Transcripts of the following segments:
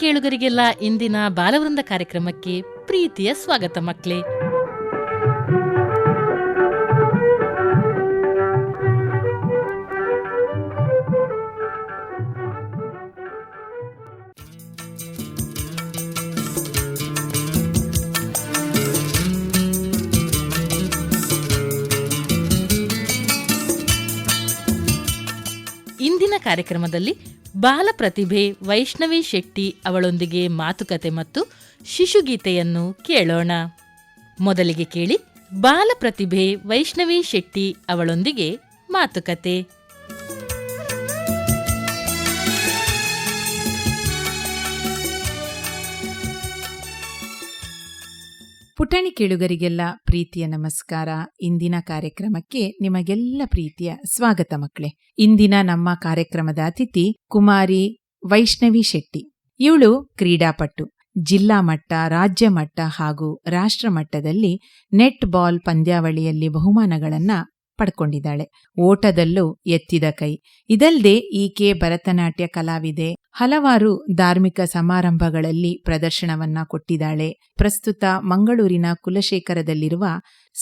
ಕೇಳುಗರಿಗೆಲ್ಲ ಇಂದಿನ ಬಾಲವೃಂದ ಕಾರ್ಯಕ್ರಮಕ್ಕೆ ಪ್ರೀತಿಯ ಸ್ವಾಗತ ಮಕ್ಕಳೇ. ಇಂದಿನ ಕಾರ್ಯಕ್ರಮದಲ್ಲಿ ಬಾಲ ಪ್ರತಿಭೆ ವೈಷ್ಣವಿ ಶೆಟ್ಟಿ ಅವಳೊಂದಿಗೆ ಮಾತುಕತೆ ಮತ್ತು ಶಿಶುಗೀತೆಯನ್ನು ಕೇಳೋಣ. ಮೊದಲಿಗೆ ಕೇಳಿ, ಬಾಲ ಪ್ರತಿಭೆ ವೈಷ್ಣವಿ ಶೆಟ್ಟಿ ಅವಳೊಂದಿಗೆ ಮಾತುಕತೆ. ಪುಟಾಣಿ ಕೇಳುಗರಿಗೆಲ್ಲ ಪ್ರೀತಿಯ ನಮಸ್ಕಾರ. ಇಂದಿನ ಕಾರ್ಯಕ್ರಮಕ್ಕೆ ನಿಮಗೆಲ್ಲ ಪ್ರೀತಿಯ ಸ್ವಾಗತ ಮಕ್ಕಳೇ. ಇಂದಿನ ನಮ್ಮ ಕಾರ್ಯಕ್ರಮದ ಅತಿಥಿ ಕುಮಾರಿ ವೈಷ್ಣವಿ ಶೆಟ್ಟಿ. ಇವಳು ಕ್ರೀಡಾಪಟು. ಜಿಲ್ಲಾ ಮಟ್ಟ, ರಾಜ್ಯ ಮಟ್ಟ ಹಾಗೂ ರಾಷ್ಟ್ರ ಮಟ್ಟದಲ್ಲಿ ನೆಟ್ ಬಾಲ್ ಪಂದ್ಯಾವಳಿಯಲ್ಲಿ ಬಹುಮಾನಗಳನ್ನ ಪಡ್ಕೊಂಡಿದ್ದಾಳೆ. ಓಟದಲ್ಲೂ ಎತ್ತಿದ ಕೈ. ಇದಲ್ಲದೆ ಈಕೆ ಭರತನಾಟ್ಯ ಕಲಾವಿದೆ ಹಲವಾರು ಧಾರ್ಮಿಕ ಸಮಾರಂಭಗಳಲ್ಲಿ ಪ್ರದರ್ಶನವನ್ನ ಕೊಟ್ಟಿದ್ದಾಳೆ. ಪ್ರಸ್ತುತ ಮಂಗಳೂರಿನ ಕುಲಶೇಖರದಲ್ಲಿರುವ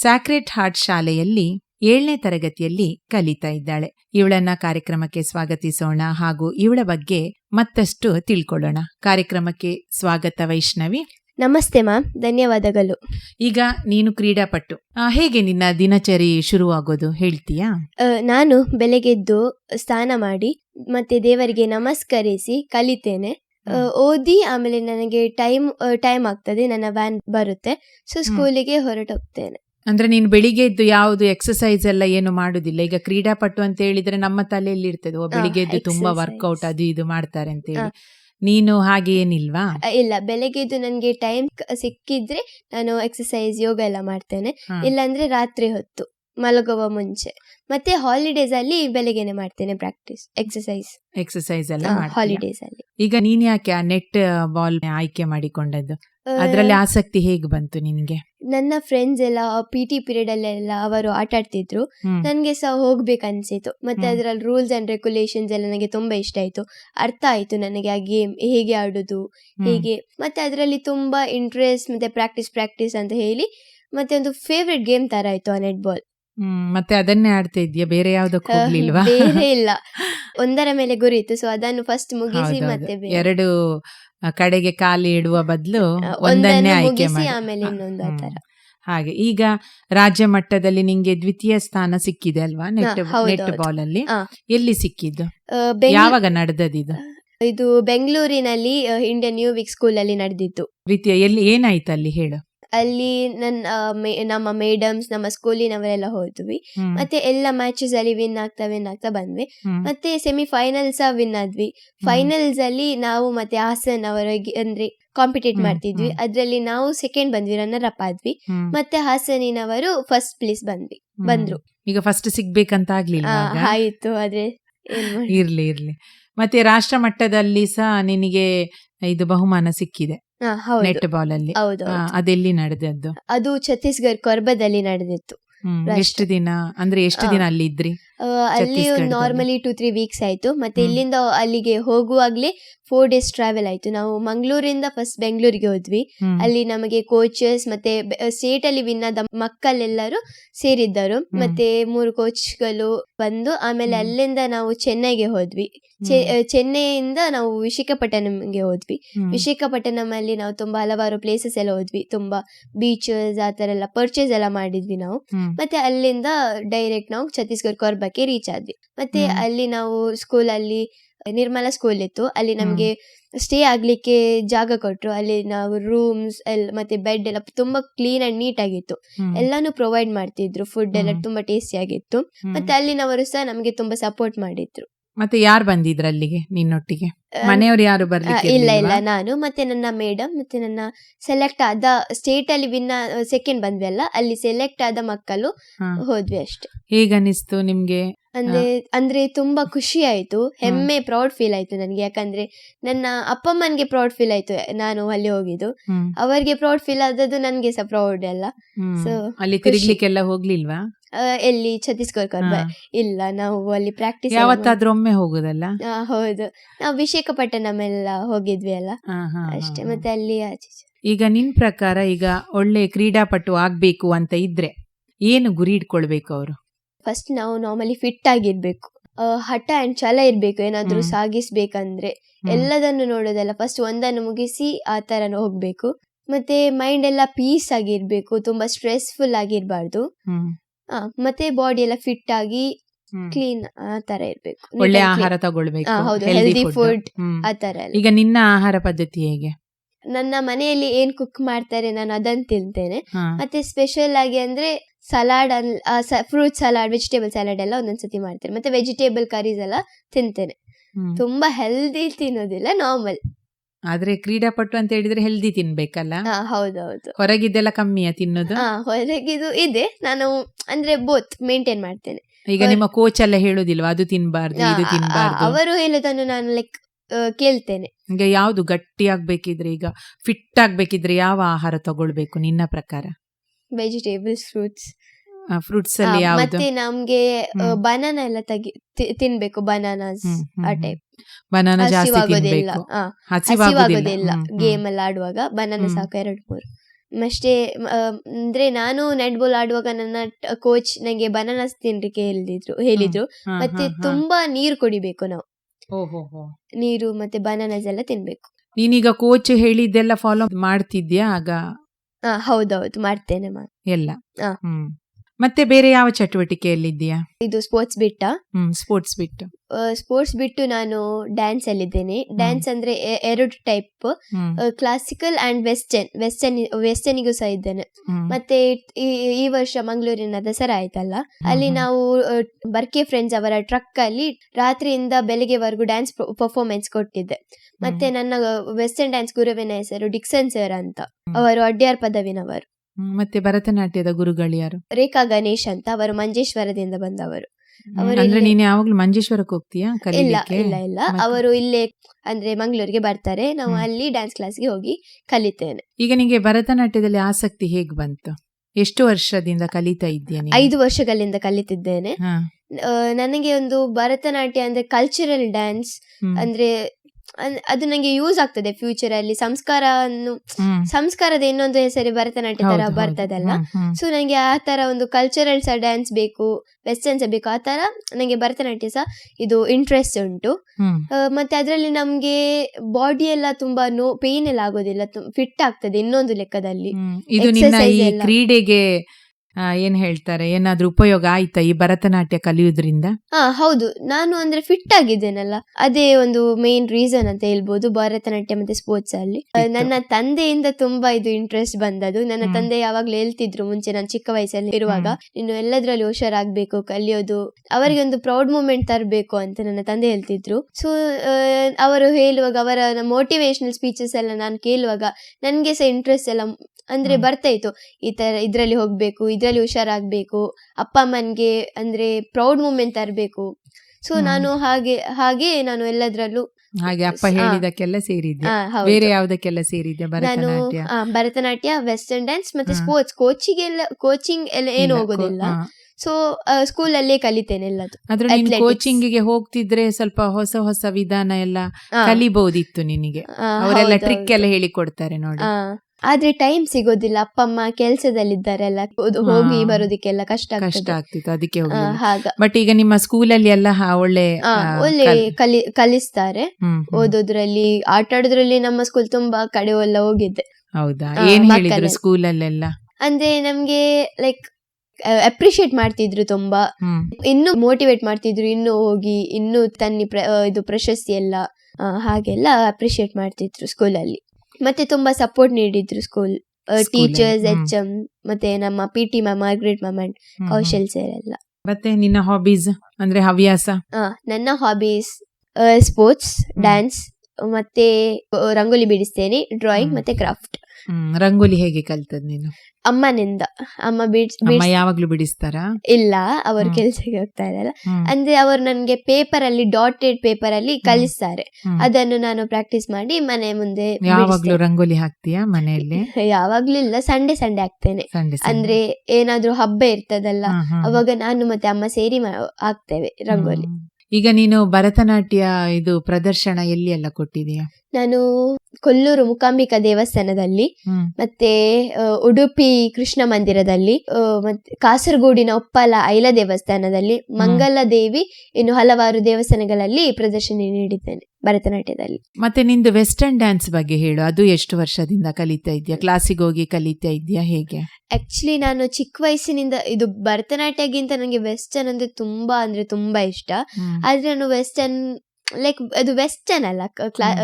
ಸ್ಯಾಕ್ರೆಟ್ ಹಾರ್ಟ್ ಶಾಲೆಯಲ್ಲಿ ಏಳನೇ ತರಗತಿಯಲ್ಲಿ ಕಲಿತಾ ಇದ್ದಾಳೆ. ಇವಳನ್ನ ಕಾರ್ಯಕ್ರಮಕ್ಕೆ ಸ್ವಾಗತಿಸೋಣ ಹಾಗೂ ಇವಳ ಬಗ್ಗೆ ಮತ್ತಷ್ಟು ತಿಳ್ಕೊಳ್ಳೋಣ. ಕಾರ್ಯಕ್ರಮಕ್ಕೆ ಸ್ವಾಗತ ವೈಷ್ಣವಿ. ನಮಸ್ತೆ ಮ್ಯಾಮ್ ಧನ್ಯವಾದಗಳು. ಈಗ ನೀನು ಕ್ರೀಡಾಪಟು. ಆ, ಹೇಗೆ ನಿನ್ನ ದಿನಚರಿ ಶುರುವಾಗೋದು ಹೇಳ್ತೀಯಾ? ಅ, ನಾನು ಬೆಳಗ್ಗೆದ್ದು ಸ್ನಾನ ಮಾಡಿ ಮತ್ತೆ ದೇವರಿಗೆ ನಮಸ್ಕರಿಸಿ ಕಲಿತೇನೆ. ಅ, ಓದಿ ಆಮೇಲೆ ನನಗೆ ಟೈಮ್ ಟೈಮ್ ಆಗ್ತದೆ ನನ್ನ ವ್ಯಾನ್ ಬರುತ್ತೆ. ಸೊ ಸ್ಕೂಲಿಗೆ ಹೊರಟೋಗ್ತೇನೆ. ಅಂದ್ರೆ ನೀನು ಬೆಳಿಗ್ಗೆ ಎದ್ದು ಯಾವುದು ಎಕ್ಸಸೈಸ್ ಎಲ್ಲ ಏನು ಮಾಡುದಿಲ್ಲ. ಈಗ ಕ್ರೀಡಾಪಟು ಅಂತ ಹೇಳಿದ್ರೆ ನಮ್ಮ ತಲೆಯಲ್ಲಿ ಇರ್ತದೆ. ಓ, ಬೆಳಿಗ್ಗೆ ಎದ್ದು ತುಂಬಾ ವರ್ಕ್ಔಟ್ ವರ್ಕೌಟ್ ಅದು ಇದು ಮಾಡ್ತಾರೆ ಅಂತ ಹೇಳಿ. ನೀನು ಹಾಗೆ ಏನಿಲ್ವಾ? ಇಲ್ಲ ಇಲ್ಲ ಬೆಳಗ್ಗೆದ್ದು ನನಗೆ ಟೈಮ್ ಸಿಕ್ಕಿದ್ರೆ ನಾನು ಎಕ್ಸಸೈಸ್ ಯೋಗ ಎಲ್ಲ ಮಾಡ್ತೇನೆ. ಇಲ್ಲಾಂದ್ರೆ ರಾತ್ರಿ ಹೊತ್ತು ಮಲಗುವ ಮುಂಚೆ. ಮತ್ತೆ ಹಾಲಿಡೇಸ್ ಅಲ್ಲಿ ಬೆಳಗ್ಗೆನೆ ಮಾಡ್ತೇನೆ ಪ್ರಾಕ್ಟೀಸ್ ಎಕ್ಸಸೈಸ್ ಎಕ್ಸಸೈಸ್ ಎಲ್ಲ ಹಾಲಿಡೇಸ್ ಅಲ್ಲಿ. ಈಗ ನೀನ್ ಯಾಕೆ ಆ ನೆಟ್ ಬಾಲ್ ಆಯ್ಕೆ ಮಾಡಿಕೊಂಡದ್ದು? ಅದ್ರಲ್ಲಿ ಆಸಕ್ತಿ ಹೇಗೆ ಬಂತು ನಿನ್ಗೆ ನನ್ನ ಫ್ರೆಂಡ್ಸ್ ಎಲ್ಲ ಪಿ ಟಿ ಪೀರಿಯಡ್ ಅಲ್ಲೆಲ್ಲ ಅವರು ಆಟ ಆಡ್ತಿದ್ರು. ನನಗೆ ಸಹ ಹೋಗ್ಬೇಕು ಅನ್ಸಿತು ಮತ್ತೆ. ಅದರಲ್ಲಿ ರೂಲ್ಸ್ ಅಂಡ್ ರೆಗ್ಯುಲೇಷನ್ಸ್ ಎಲ್ಲ ನನಗೆ ತುಂಬಾ ಇಷ್ಟ ಆಯ್ತು ಅರ್ಥ ಆಯ್ತು ನನಗೆ ಆ ಗೇಮ್ ಹೇಗೆ ಆಡೋದು. ಹೇಗೆ ಮತ್ತೆ ಅದರಲ್ಲಿ ತುಂಬಾ ಇಂಟ್ರೆಸ್ಟ್ ಮತ್ತೆ ಪ್ರಾಕ್ಟೀಸ್ ಪ್ರಾಕ್ಟೀಸ್ ಅಂತ ಹೇಳಿ ಮತ್ತೆ ಒಂದು ಫೇವ್ರೆಟ್ ಗೇಮ್ ತರ ಆಯ್ತು ಆ ನೆಟ್ ಬಾಲ್ ಮತ್ತೆ ಅದನ್ನೇ ಆಡ್ತಾ ಇದ್ಯಾ ಬೇರೆ ಯಾವ್ದಕ್ಕೆ ಹೋಗ್ಲಿಲ್ವಾ? ಬೇರೆ ಇಲ್ಲ. ಒಂದರ ಮೇಲೆ ಗುರಿ ಇತ್ತು ಸೊ ಅದನ್ನು ಫಸ್ಟ್ ಮುಗಿಸಿ ಮತ್ತೆ ಬೇರೆ. ಎರಡು ಆ, ಕಡೆಗೆ ಕಾಲು ಇಡುವ ಬದಲು ಒಂದನ್ನೇ ಒಂದನ್ನು ಆಯ್ಕೆ ಮುಗಿಸಿ ಮಾಡಿ. ಆಮೇಲೆ ಇನ್ನೊಂದು ಆ ತರ ಹಾಗೆ ಈಗ ರಾಜ್ಯ ಮಟ್ಟದಲ್ಲಿ ನಿಂಗೆ ದ್ವಿತೀಯ ಸ್ಥಾನ ಸಿಕ್ಕಿದೆ ಅಲ್ವಾ? ನೆಟ್ ಹಾ, ಹೌದು, ನೆಟ್ ಹೌದು. ಬಾಲ್ ಅಲ್ಲಿ. ಎಲ್ಲಿ ಸಿಕ್ಕಿದ್ದು? ಆ, ಬೆಂಗ್ಳೂ- ಯಾವಾಗ ನಡೆದದಿದು ಇದು? ಬೆಂಗಳೂರಿನಲ್ಲಿ ಇಂಡಿಯನ್ ನ್ಯೂ ವಿಕ್ ಸ್ಕೂಲ್ ಅಲ್ಲಿ ನಡೆದಿತ್ತು. ದ್ವಿತೀಯ ಎಲ್ಲಿ ಏನಾಯ್ತು ಅಲ್ಲಿ ಹೇಳು. ಅಲ್ಲಿ ನನ್ನ ನಮ್ಮ ಮೇಡಮ್ಸ್ ನಮ್ಮ ಸ್ಕೂಲಿನವರೆಲ್ಲ ಹೋದ್ವಿ. ಮತ್ತೆ ಎಲ್ಲ ಮ್ಯಾಚಸ್ ಅಲ್ಲಿ ವಿನ್ ಆಗ್ತಾ ವಿನ್ ಆಗ್ತಾ ಬಂದ್ವಿ. ಮತ್ತೆ ಸೆಮಿಫೈನಲ್ ಸಹ ವಿನ್ ಆದ್ವಿ. ಫೈನಲ್ಸ್ ಅಲ್ಲಿ ನಾವು ಮತ್ತೆ ಹಾಸನ್ ಅವರಿಗೆ ಅಂದ್ರೆ ಕಾಂಪಿಟೇಟ್ ಮಾಡ್ತಿದ್ವಿ. ಅದ್ರಲ್ಲಿ ನಾವು ಸೆಕೆಂಡ್ ಬಂದ್ವಿ ರನ್ನರ್ ಅಪ್ ಆದ್ವಿ. ಮತ್ತೆ ಹಾಸನಿನವರು ಫಸ್ಟ್ ಪ್ಲೇಸ್ ಬಂದ್ವಿ ಬಂದ್ರು. ಈಗ ಫಸ್ಟ್ ಸಿಗ್ಬೇಕಂತ ಆಗ್ಲಿಲ್ಲ ಆಯ್ತು ಆದ್ರೆ ಇರ್ಲಿ ಇರ್ಲಿ. ಮತ್ತೆ ರಾಷ್ಟ್ರ ಮಟ್ಟದಲ್ಲಿ ಸಹ ನಿನಗೆ ಇದು ಬಹುಮಾನ ಸಿಕ್ಕಿದೆ. ನೆಟ್ ಬಾಲ್ ಅಲ್ಲಿ ಹೌದು. ಅದೆಲ್ಲಿ ನಡೆದದ್ದು? ಅದು ಛತ್ತೀಸ್ಗಢ ಕೊರ್ಬದಲ್ಲಿ ನಡೆದಿತ್ತು. ಎಷ್ಟು ದಿನ ಅಂದ್ರೆ ಎಷ್ಟು ದಿನ ಅಲ್ಲಿ ಇದ್ರಿ ಅಲ್ಲಿ. ನಾರ್ಮಲಿ ಟೂ ತ್ರೀ ವೀಕ್ಸ್ ಆಯ್ತು. ಮತ್ತೆ ಇಲ್ಲಿಂದ ಅಲ್ಲಿಗೆ ಹೋಗುವಾಗ್ಲೇ ಫೋರ್ ಡೇಸ್ ಟ್ರಾವೆಲ್ ಆಯ್ತು. ನಾವು ಮಂಗಳೂರಿಂದ ಫಸ್ಟ್ ಬೆಂಗಳೂರಿಗೆ ಹೋದ್ವಿ. ಅಲ್ಲಿ ನಮಗೆ ಕೋಚಸ್ ಮತ್ತೆ ಸ್ಟೇಟ್ ಅಲ್ಲಿ ವಿನ್ ಆದ ಮಕ್ಕಳೆಲ್ಲರೂ ಸೇರಿದ್ದರು. ಮತ್ತೆ ಮೂರು ಕೋಚ್ಗಳು ಬಂದು ಆಮೇಲೆ ಅಲ್ಲಿಂದ ನಾವು ಚೆನ್ನೈಗೆ ಹೋದ್ವಿ. ಚೆನ್ನೈಯಿಂದ ನಾವು ವಿಶಾಖಪಟ್ಟಣಂಗೆ ಹೋದ್ವಿ. ವಿಶಾಖಪಟ್ಟಣಂ ಅಲ್ಲಿ ನಾವು ತುಂಬಾ ಹಲವಾರು ಪ್ಲೇಸಸ್ ಎಲ್ಲ ಹೋದ್ವಿ. ತುಂಬಾ ಬೀಚಸ್ ಆ ತರ ಎಲ್ಲ ಪರ್ಚೇಸ್ ಎಲ್ಲ ಮಾಡಿದ್ವಿ ನಾವು. ಮತ್ತೆ ಅಲ್ಲಿಂದ ಡೈರೆಕ್ಟ್ ನಾವು ಛತ್ತೀಸ್ಗಢ ಕೊರ್ಬಕ್ಕೆ ರೀಚ್ ಆದ್ವಿ. ಮತ್ತೆ ಅಲ್ಲಿ ನಾವು ಸ್ಕೂಲ್ ಅಲ್ಲಿ ನಿರ್ಮಲ ಸ್ಕೂಲ್ ಇತ್ತು. ಅಲ್ಲಿ ನಮಗೆ ಸ್ಟೇ ಆಗ್ಲಿಕ್ಕೆ ಜಾಗ ಕೊಟ್ರು. ಅಲ್ಲಿ ನಾವು ರೂಮ್ಸ್ ಎಲ್ಲ ಮತ್ತೆ ಬೆಡ್ ಎಲ್ಲ ತುಂಬಾ ಕ್ಲೀನ್ ಅಂಡ್ ನೀಟ್ ಆಗಿತ್ತು. ಎಲ್ಲಾನು ಪ್ರೊವೈಡ್ ಮಾಡ್ತಿದ್ರು. ಫುಡ್ ಎಲ್ಲ ತುಂಬಾ ಟೇಸ್ಟಿ ಆಗಿತ್ತು. ಮತ್ತೆ ಅಲ್ಲಿನವರು ಸಹ ನಮಗೆ ತುಂಬಾ ಸಪೋರ್ಟ್ ಮಾಡಿದ್ರು. ಮತ್ತೆ ಯಾರು ಬಂದಿದ್ರ ಅಲ್ಲಿಗೆ ನಿನ್ನೊಟ್ಟಿಗೆ ಮನೆಯವರು ಯಾರು ಬರ್ಲಿಕ್ಕೆ ಇಲ್ಲ ಇಲ್ಲ ಇರ್ಲಿಲ್ವಾ? ನಾನು ಮತ್ತೆ ನನ್ನ ಮೇಡಮ್ ಮತ್ತೆ ನನ್ನ ಸೆಲೆಕ್ಟ್ ಆದ ಸ್ಟೇಟ್ ಅಲ್ಲಿ ವಿನ್ನ ಸೆಕೆಂಡ್ ಬಂದ್ವಿ ಅಲ್ಲ ಅಲ್ಲಿ ಸೆಲೆಕ್ಟ್ ಆದ ಮಕ್ಕಳು ಹಾ. ಹೋದ್ವಿ ಅಷ್ಟೇ ಹೇಗನ್ನಿಸ್ತು ನಿಮ್ಗೆ ಅಂದ್ರೆ ಅಂದ್ರೆ ತುಂಬಾ ಖುಷಿ ಆಯ್ತು ಹೆಮ್ಮೆ ಪ್ರೌಡ್ ಫೀಲ್ ಆಯ್ತು ನನ್ಗೆ ಯಾಕಂದ್ರೆ ನನ್ನ ಅಪ್ಪ ಅಮ್ಮನ್ಗೆ ಪ್ರೌಡ್ ಫೀಲ್ ಆಯ್ತು ನಾನು ಅಲ್ಲಿ ಹೋಗಿದ್ದು ಹ್ಮ್. ಅವರಿಗೆ ಪ್ರೌಡ್ ಫೀಲ್ ಆದದ್ದು ನನ್ಗೆ ಸಹ ಪ್ರೌಡ್ ಅಲ್ಲ ಹ್ಮ್. So, ಅಲ್ಲಿ. ತಿರುಗ್ಲಿಕ್ಕೆಲ್ಲ ಹೋಗ್ಲಿಲ್ವಾ ಎಲ್ಲಿ ಛತ್ತೀಸ್ಗಢ. ಇಲ್ಲ ನಾವು ಅಲ್ಲಿ ಪ್ರಾಕ್ಟೀಸ್ ಯಾವತ್ತಾದ್ರೂ ಒಮ್ಮೆ ಹೋಗುದಲ್ಲ? ಹೌದು. ನಾವು ವಿಶಾಖಪಟ್ಟಣಂ ಎಲ್ಲ ಹೋಗಿದ್ವಿ ಅಲ್ಲ? ಅಷ್ಟೇ ಮತ್ತೆ ಅಲ್ಲಿ ಈಗ ನಿನ್ ಪ್ರಕಾರ ಈಗ ಒಳ್ಳೆ ಕ್ರೀಡಾಪಟು ಆಗ್ಬೇಕು ಅಂತ ಇದ್ರೆ ಏನು ಗುರಿ ಇಟ್ಕೊಳ್ಬೇಕು ಅವರು? ಫಸ್ಟ್ ನಾವು ನಾರ್ಮಲಿ ಫಿಟ್ ಆಗಿರ್ಬೇಕು. ಹಠ ಅಂಡ್ ಛಲ ಇರ್ಬೇಕು ಏನಾದ್ರೂ. ಸಾಗಿಸ್ಬೇಕಂದ್ರೆ. ಎಲ್ಲದನ್ನು ನೋಡೋದಲ್ಲ ಫಸ್ಟ್ ಒಂದನ್ನು ಮುಗಿಸಿ ಆ ತರ ಹೋಗ್ಬೇಕು. ಮತ್ತೆ ಮೈಂಡ್ ಎಲ್ಲ ಪೀಸ್ ಆಗಿರ್ಬೇಕು ತುಂಬಾ ಸ್ಟ್ರೆಸ್ಫುಲ್ ಆಗಿರ್ಬಾರ್ದು. ಮತ್ತೆ ಬಾಡಿ ಎಲ್ಲ ಫಿಟ್ ಆಗಿ ಕ್ಲೀನ್ ಆ ತರ ಇರ್ಬೇಕು. ಒಳ್ಳೆ. ಆಹಾರ ತಗೊಳ್ಬೇಕು ಹೌದು, ಹೆಲ್ದಿ healthy food. food. ಆ ತರ ಈಗ ನಿನ್ನ ಆಹಾರ ಪದ್ಧತಿ ಹೇಗೆ? ನನ್ನ ಮನೆಯಲ್ಲಿ ಏನ್ ಕುಕ್ ಮಾಡ್ತಾರೆ ನಾನು ಅದನ್ನ ತಿಂತೇನೆ. ಮತ್ತೆ ಸ್ಪೆಷಲ್ ಆಗಿ ಅಂದ್ರೆ salad fruit salad vegetable salad ಎಲ್ಲ ಒಂದೊಂದ್ಸತಿ ಮಾಡ್ತೇನೆ. ಮತ್ತೆ ವೆಜಿಟೇಬಲ್ ಕರೀಸ್ ಎಲ್ಲ ತಿಂತೇನೆ. ತುಂಬಾ ಹೆಲ್ದಿ ತಿನ್ನೋದಿಲ್ಲ ನಾರ್ಮಲ್ ಆದ್ರೆ ಕ್ರೀಡಾಪಟು ಅಂತ ಹೇಳಿದ್ರೆ ಹೆಲ್ದಿ ತಿನ್ಬೇಕಲ್ಲ? ಹಾ ಹೌದೌದು. ಹೊರಗಿದ್ದೆಲ್ಲ ಕಮ್ಮಿಯ ತಿನ್ನೋದು? ಹಾ ಹೊರಗಿದು ಇದೆ. ನಾನು ಅಂದ್ರೆ ಬೋತ್ ಮೇಂಟೈನ್ ಮಾಡ್ತೇನೆ. ಈಗ ನಿಮ್ಮ ಕೋಚ್ ಎಲ್ಲ ಹೇಳುದಿಲ್ವಾ? ಅದು ತಿನ್ಬಾರ್ದು ಆ, ಇದು ಆ, ತಿನ್ಬಾರ್ದು ಅವರು ಹೇಳೋದನ್ನು ನಾನು ಲೈಕ್ ಕೇಳ್ತೇನೆ. ಈಗ ಯಾವ್ದು ಗಟ್ಟಿ ಆಗ್ಬೇಕಿದ್ರೆ ಈಗ ಫಿಟ್ ಆಗ್ಬೇಕಿದ್ರೆ ಯಾವ ಆಹಾರ ತಗೊಳ್ಬೇಕು ನಿನ್ನ ಪ್ರಕಾರ? ವೆಜಿಟೇಬಲ್ಸ್ ಫ್ರೂಟ್ಸ್ ಫ್ರೂಟ್ಸ್ ಅಲ್ಲಿ ಯಾವ್ದು? ಮತ್ತೆ ನಮ್ಗೆ. ಬನಾನ ಎಲ್ಲ ತೆಗಿ ತಿನ್ಬೇಕು ಬನಾನಾಸ್ ಆ ಟೈಪ್ ಬನಾನ ಜಾಸ್ತಿ ತಿನ್ಬೇಕು. ಹಸಿವಾಗುದಿಲ್ಲ. ಗೇಮ್ ಎಲ್ಲ ಆಡುವಾಗ ಬನಾನ ಸಾಕು ಎರಡು ಮೂರು. ಮತ್ತೆ ಅಂದ್ರೆ ನಾನು ನೆಟ್ ಬಾಲ್ ಆಡುವಾಗ ನನ್ನ ಕೋಚ್ ನಂಗೆ ಬನಾನಾಸ್ ತಿನ್ಲಿಕ್ಕೆ ಹೇಳಿದ್ರು. ಹೇಳಿದ್ರು ಮತ್ತೆ. ತುಂಬಾ ನೀರು ಕುಡಿಬೇಕು ನಾವು. ನೀರು ಮತ್ತೆ ಬನಾನಾಸ್ ಎಲ್ಲ ತಿನ್ಬೇಕು. ನೀನೀಗ ಕೋಚ್ ಹೇಳಿದ್ದೆಲ್ಲ ಫಾಲೋ ಮಾಡ್ತಿದ್ಯಾ ಆಗ? ಹೌದೌದು ಮಾಡ್ತೇನೆ ಎಲ್ಲ. ಮತ್ತೆ ಬೇರೆ ಯಾವ ಚಟುವಟಿಕೆಯಲ್ಲಿದ್ದೀಯಾ? ಇದು ಸ್ಪೋರ್ಟ್ಸ್ ಬಿಟ್ಟ? ಹ್ಮ್ ಸ್ಪೋರ್ಟ್ಸ್ ಬಿಟ್ಟು. ಸ್ಪೋರ್ಟ್ಸ್ ಬಿಟ್ಟು ನಾನು ಡ್ಯಾನ್ಸ್ ಅಲ್ಲಿದ್ದೇನೆ. ಡ್ಯಾನ್ಸ್ ಅಂದ್ರೆ ಎ- ಎರಡು type hmm, classical and western western ವೆಸ್ಟರ್ನಿಗೂ ಸಹ ಇದ್ದೇನೆ. ಹ್ಮ್. ಮತ್ತೆ ಈ ಈ ವರ್ಷ ಮಂಗಳೂರಿನ ದಸರಾ ಆಯ್ತಲ್ಲ? ಅಲ್ಲಿ ಹ್ಮ್. ನಾವು ಆ, ಬರ್ಕೆ ಫ್ರೆಂಡ್ಸ್ ಅವರ ಟ್ರಕ್ ಅಲ್ಲಿ ರಾತ್ರಿಯಿಂದ ಬೆಳಿಗ್ಗೆವರೆಗೂ ಡ್ಯಾನ್ಸ್ ಪರ್ಫಾರ್ಮೆನ್ಸ್ ಕೊಟ್ಟಿದ್ದೆ. ಮತ್ತೆ ನನ್ನ ವೆಸ್ಟರ್ನ್ ಡ್ಯಾನ್ಸ್ ಗುರುವಿನ ಹೆಸರು ಡಿಕ್ಸನ್ ಸರ್ ಅಂತ. ಅವರು ಅಡ್ಯಾರ್ ಪದವಿನವರು. ಮತ್ತೆ ಭರತನಾಟ್ಯದ ಗುರುಗಳು ಯಾರು ರೇಖಾ ಗಣೇಶ್ ಅಂತ ಅವರು ಮಂಜೇಶ್ವರದಿಂದ ಬಂದವರು. ಅಂದ್ರೆ ನೀನು ಯಾವಾಗ್ಲೂ ಮಂಜೇಶ್ವರಕ್ಕೆ ಹೋಗ್ತೀಯಾ ಇಲ್ಲ ಇಲ್ಲ ಇಲ್ಲ. ಅವರು ಇಲ್ಲೇ ಅಂದ್ರೆ ಮಂಗಳೂರಿಗೆ ಬರ್ತಾರೆ. ನಾವು. ಅಲ್ಲಿ ಡ್ಯಾನ್ಸ್ ಕ್ಲಾಸ್ಗೆ ಹೋಗಿ ಕಲಿತೇನೆ. ಈಗ ನಿಮಗೆ ಭರತನಾಟ್ಯದಲ್ಲಿ ಆಸಕ್ತಿ ಹೇಗ್ ಬಂತು? ಎಷ್ಟು ವರ್ಷದಿಂದ ಕಲಿತಾ ಇದ್ದೀಯ ಐದು ವರ್ಷಗಳಿಂದ ಕಲಿತಿದ್ದೇನೆ. ನನಗೆ ಒಂದು ಭರತನಾಟ್ಯ ಅಂದ್ರೆ ಕಲ್ಚರಲ್ ಡ್ಯಾನ್ಸ್ ಅಂದ್ರೆ ಅದು ನಂಗೆ ಯೂಸ್ ಆಗ್ತದೆ ಫ್ಯೂಚರ್ ಅಲ್ಲಿ ಸಂಸ್ಕಾರವನ್ನು ಹ್ಮ್. ಸಂಸ್ಕಾರದ ಇನ್ನೊಂದು ಹೆಸರು ಭರತನಾಟ್ಯ ತರ. ಬರ್ತದಲ್ಲ. ಸೊ ನಂಗೆ ಆ ತರ ಒಂದು ಕಲ್ಚರಲ್ ಸಹ ಡ್ಯಾನ್ಸ್ ಬೇಕು ವೆಸ್ಟರ್ನ್ ಸಹ ಬೇಕು ಆ ತರ ನಂಗೆ ಭರತನಾಟ್ಯ ಸಹ ಇದು ಇಂಟ್ರೆಸ್ಟ್ ಉಂಟು ಮತ್ತೆ ಅದರಲ್ಲಿ ನಮ್ಗೆ ಬಾಡಿ ಎಲ್ಲ ತುಂಬಾ ನೋ ಪೇನ್ ಎಲ್ಲ ಆಗೋದಿಲ್ಲ ಫಿಟ್ ಆಗ್ತದೆ ಇನ್ನೊಂದು ಲೆಕ್ಕದಲ್ಲಿ. ಕ್ರೀಡೆಗೆ ಏನ್ ಹೇಳ್ತಾರೆ? ಏನಾದ್ರು ಉಪಯೋಗ ಆಯ್ತಾ ಈ ಭರತನಾಟ್ಯ ಕಲಿಯೋದ್ರಿಂದ? ಹಾ ಹೌದು. ನಾನು ಅಂದ್ರೆ ಫಿಟ್ ಆಗಿದ್ದೇನಲ್ಲ. ಅದೇ ಒಂದು ಮೇನ್ ರೀಸನ್ ಅಂತ ಹೇಳ್ಬೋದು ಭರತನಾಟ್ಯ ಮತ್ತೆ ಸ್ಪೋರ್ಟ್ಸ್ ಅಲ್ಲಿ. ನನ್ನ ತಂದೆಯಿಂದ ತುಂಬಾ ಇದು ಇಂಟ್ರೆಸ್ಟ್ ಬಂದದು ನನ್ನ ತಂದೆ ಯಾವಾಗ್ಲೂ ಹೇಳ್ತಿದ್ರು ಮುಂಚೆ ನಾನು ಚಿಕ್ಕ ವಯಸ್ಸಲ್ಲಿ ಇರುವಾಗ ನೀನು ಎಲ್ಲದ್ರಲ್ಲಿ ಹುಷಾರಾಗ್ಬೇಕು ಕಲಿಯೋದು ಅವರಿಗೆ ಒಂದು ಪ್ರೌಡ್ ಮೂಮೆಂಟ್ ತರಬೇಕು ಅಂತ ನನ್ನ ತಂದೆ ಹೇಳ್ತಿದ್ರು. ಸೊ ಅವರು ಹೇಳುವಾಗ ಅವರ ಮೋಟಿವೇಶನಲ್ ಸ್ಪೀಚಸ್ ಎಲ್ಲ ನಾನು ಕೇಳುವಾಗ ನನ್ಗೆ ಸಹ ಇಂಟ್ರೆಸ್ಟ್ ಎಲ್ಲ ಅಂದ್ರೆ. ಬರ್ತಾ ಇತ್ತು ಈ ತರ ಇದ್ರಲ್ಲಿ ಹೋಗ್ಬೇಕು ಇದ್ರಲ್ಲಿ ಹುಷಾರಾಗ್ಬೇಕು ಅಪ್ಪ ಅಮ್ಮನ್ಗೆ ಅಂದ್ರೆ ಪ್ರೌಡ್ ಮೂಮೆಂಟ್ ತರಬೇಕು. ಸೊ ನಾನು ಹಾಗೆ ಹಾಗೆ ನಾನು ಎಲ್ಲದ್ರಲ್ಲೂ ಹಾಗೆ ಅಪ್ಪ ಹೇಳಿದಕ್ಕೆಲ್ಲ ಸೇರಿದ್ದೆ. ಬೇರೆ ಯಾವ್ದಕ್ಕೆಲ್ಲ ಸೇರಿದ್ದೆ? ಭರತನಾಟ್ಯ. ಭರತನಾಟ್ಯ ವೆಸ್ಟರ್ನ್ ಡ್ಯಾನ್ಸ್ ಮತ್ತೆ ಸ್ಪೋರ್ಟ್ಸ್ ಕೋಚಿಂಗ್ ಎಲ್ಲ ಕೋಚಿಂಗ್ ಎಲ್ಲ ಏನು ಹೋಗೋದಿಲ್ಲ. ಸೊ ಸ್ಕೂಲ್ ಅಲ್ಲೇ ಕಲಿತೇನೆ ಎಲ್ಲದು. ಕೋಚಿಂಗ್ಗೆ ಹೋಗ್ತಿದ್ರೆ ಸ್ವಲ್ಪ ಹೊಸ ಹೊಸ ವಿಧಾನ ಎಲ್ಲ ಕಲಿಬಹುದಿತ್ತು ನಿನಗೆ. ಅವರೆಲ್ಲ ಟ್ರಿಕ್. ಎಲ್ಲ ಹೇಳಿಕೊಡ್ತಾರೆ ನೋಡಿ. ಆ, ಆದ್ರೆ ಟೈಮ್ ಸಿಗೋದಿಲ್ಲ. ಅಪ್ಪ ಅಮ್ಮ ಕೆಲ್ಸದಲ್ಲಿದ್ದಾರೆಲ್ಲ. ಹೋಗಿ ಬರೋದಕ್ಕೆಲ್ಲ ಕಷ್ಟ ಕಷ್ಟ ಆಗ್ತಿತ್ತು ಅದಕ್ಕೆ ಬಟ್ ಈಗ ನಿಮ್ಮ ಸ್ಕೂಲಲ್ಲಿ ಎಲ್ಲ ಹಾ, ಒಳ್ಳೆ ಒಳ್ಳೆ ಕಲಿ ಕಲಿಸ್ತಾರೆ. ಓದೋದ್ರಲ್ಲಿ ಆಟ ಆಡೋದ್ರಲ್ಲಿ ನಮ್ಮ ಸ್ಕೂಲ್ ತುಂಬಾ ಕಡೆ ಎಲ್ಲ ಹೋಗಿದ್ದೆ ಹೌದಾ? ಏನ್ ಹೇಳಿದ್ರು ಸ್ಕೂಲ್ ಸ್ಕೂಲಲ್ಲೆಲ್ಲ ಅಂದ್ರೆ ನಮ್ಗೆ ಲೈಕ್ ಅಪ್ರಿಶಿಯೇಟ್ ಮಾಡ್ತಿದ್ರು ತುಂಬಾ. ಇನ್ನು ಮೋಟಿವೇಟ್ ಮಾಡ್ತಿದ್ರು ಇನ್ನು ಹೋಗಿ ಇನ್ನು ತನ್ನಿ ಇದು ಪ್ರಶಸ್ತಿ ಎಲ್ಲ ಹಾಗೆಲ್ಲ ಅಪ್ರಿಶಿಯೇಟ್ ಮಾಡ್ತಿದ್ರು ಸ್ಕೂಲಲ್ಲಿ ಮತ್ತೆ ತುಂಬಾ ಸಪೋರ್ಟ್ ನೀಡಿದ್ರು ಸ್ಕೂಲ್ ಟೀಚರ್ಸ್ ಎಚ್ ಎಂ ಮತ್ತೆ ನಮ್ಮ P T ma'am Margaret ma'am and. Kaushal sir ಎಲ್ಲ. ಮತ್ತೆ ನಿನ್ನ ಹಾಬೀಸ್ ಅಂದ್ರೆ ಹವ್ಯಾಸ? ನನ್ನ ಹಾಬೀಸ್ ಸ್ಪೋರ್ಟ್ಸ್ ಡ್ಯಾನ್ಸ್ ಮತ್ತೆ ರಂಗೋಲಿ ಬಿಡಿಸ್ತೇನೆ ಡ್ರಾಯಿಂಗ್ ಮತ್ತೆ ಕ್ರಾಫ್ಟ್ ರಂಗೋಲಿ ಹೇಗೆ ಕಲ್ತದ್ ನೀನು? ಅಮ್ಮನಿಂದ. ಅಮ್ಮ ಬಿಡ್ಸ್ ಅಮ್ಮ ಯಾವಾಗ್ಲೂ ಬಿಡಿಸ್ತಾರಾ? ಇಲ್ಲ ಅವರು. ಕೆಲ್ಸಕ್ಕೆ ಹೋಗ್ತಾ ಇರಲ್ಲ. ಅಂದ್ರೆ ಅವರು ನನ್ಗೆ ಪೇಪರ್ ಅಲ್ಲಿ ಡಾಟೆಡ್ ಪೇಪರ್ ಅಲ್ಲಿ ಕಲಿಸ್ತಾರೆ. ಅದನ್ನು ನಾನು ಪ್ರಾಕ್ಟೀಸ್ ಮಾಡಿ ಮನೆ ಮುಂದೆ ಯಾವಾಗ್ಲೂ ರಂಗೋಲಿ ಹಾಕ್ತೀಯಾ ಮನೆಯಲ್ಲಿ? ಯಾವಾಗ್ಲೂ ಇಲ್ಲ ಸಂಡೆ ಸಂಡೆ ಸಂಡೆ. ಅಂದ್ರೆ ಏನಾದ್ರೂ ಹಬ್ಬ ಇರ್ತದಲ್ಲ. ಅವಾಗ ನಾನು ಮತ್ತೆ ಅಮ್ಮ ಸೇರಿ ಹಾಕ್ತೇವೆ ರಂಗೋಲಿ. ಈಗ ನೀನು ಭರತನಾಟ್ಯ ಇದು ಪ್ರದರ್ಶನ ಎಲ್ಲಿ ಎಲ್ಲ ಕೊಟ್ಟಿದೀಯಾ? ನಾನು ಕೊಲ್ಲೂರು ಮುಕಾಂಬಿಕಾ ದೇವಸ್ಥಾನದಲ್ಲಿ ಮತ್ತೆ ಉಡುಪಿ ಕೃಷ್ಣ ಮಂದಿರದಲ್ಲಿ ಮತ್ತೆ ಕಾಸರಗೋಡಿನ ಒಪ್ಪಲ ಐಲ ದೇವಸ್ಥಾನದಲ್ಲಿ ಮಂಗಲ ದೇವಿ ಇನ್ನು ಹಲವಾರು ದೇವಸ್ಥಾನಗಳಲ್ಲಿ ಪ್ರದರ್ಶನ ನೀಡಿದ್ದೇನೆ ಭರತನಾಟ್ಯದಲ್ಲಿ. ಮತ್ತೆ ನಿಂದು ವೆಸ್ಟರ್ನ್ ಡ್ಯಾನ್ಸ್ ಬಗ್ಗೆ ಹೇಳು. ಅದು ಎಷ್ಟು ವರ್ಷದಿಂದ ಕಲಿತಾ ಇದೆಯಾ? ಕ್ಲಾಸಿಗೆ ಹೋಗಿ ಕಲಿತಾ ಇದೆಯಾ? ಹೇಗೆ? ಆಕ್ಚುಲಿ ನಾನು ಚಿಕ್ಕ ವಯಸ್ಸಿನಿಂದ ಇದು ಭರತನಾಟ್ಯಕ್ಕಿಂತ ನನಗೆ ವೆಸ್ಟರ್ನ್ ಅಂದ್ರೆ ತುಂಬಾ ಅಂದ್ರೆ ತುಂಬಾ ಇಷ್ಟ. ಆದ್ರೆ ನಾನು ವೆಸ್ಟರ್ನ್ ಲೈಕ್ ಅದು ವೆಸ್ಟರ್ನ್ ಅಲ್ಲ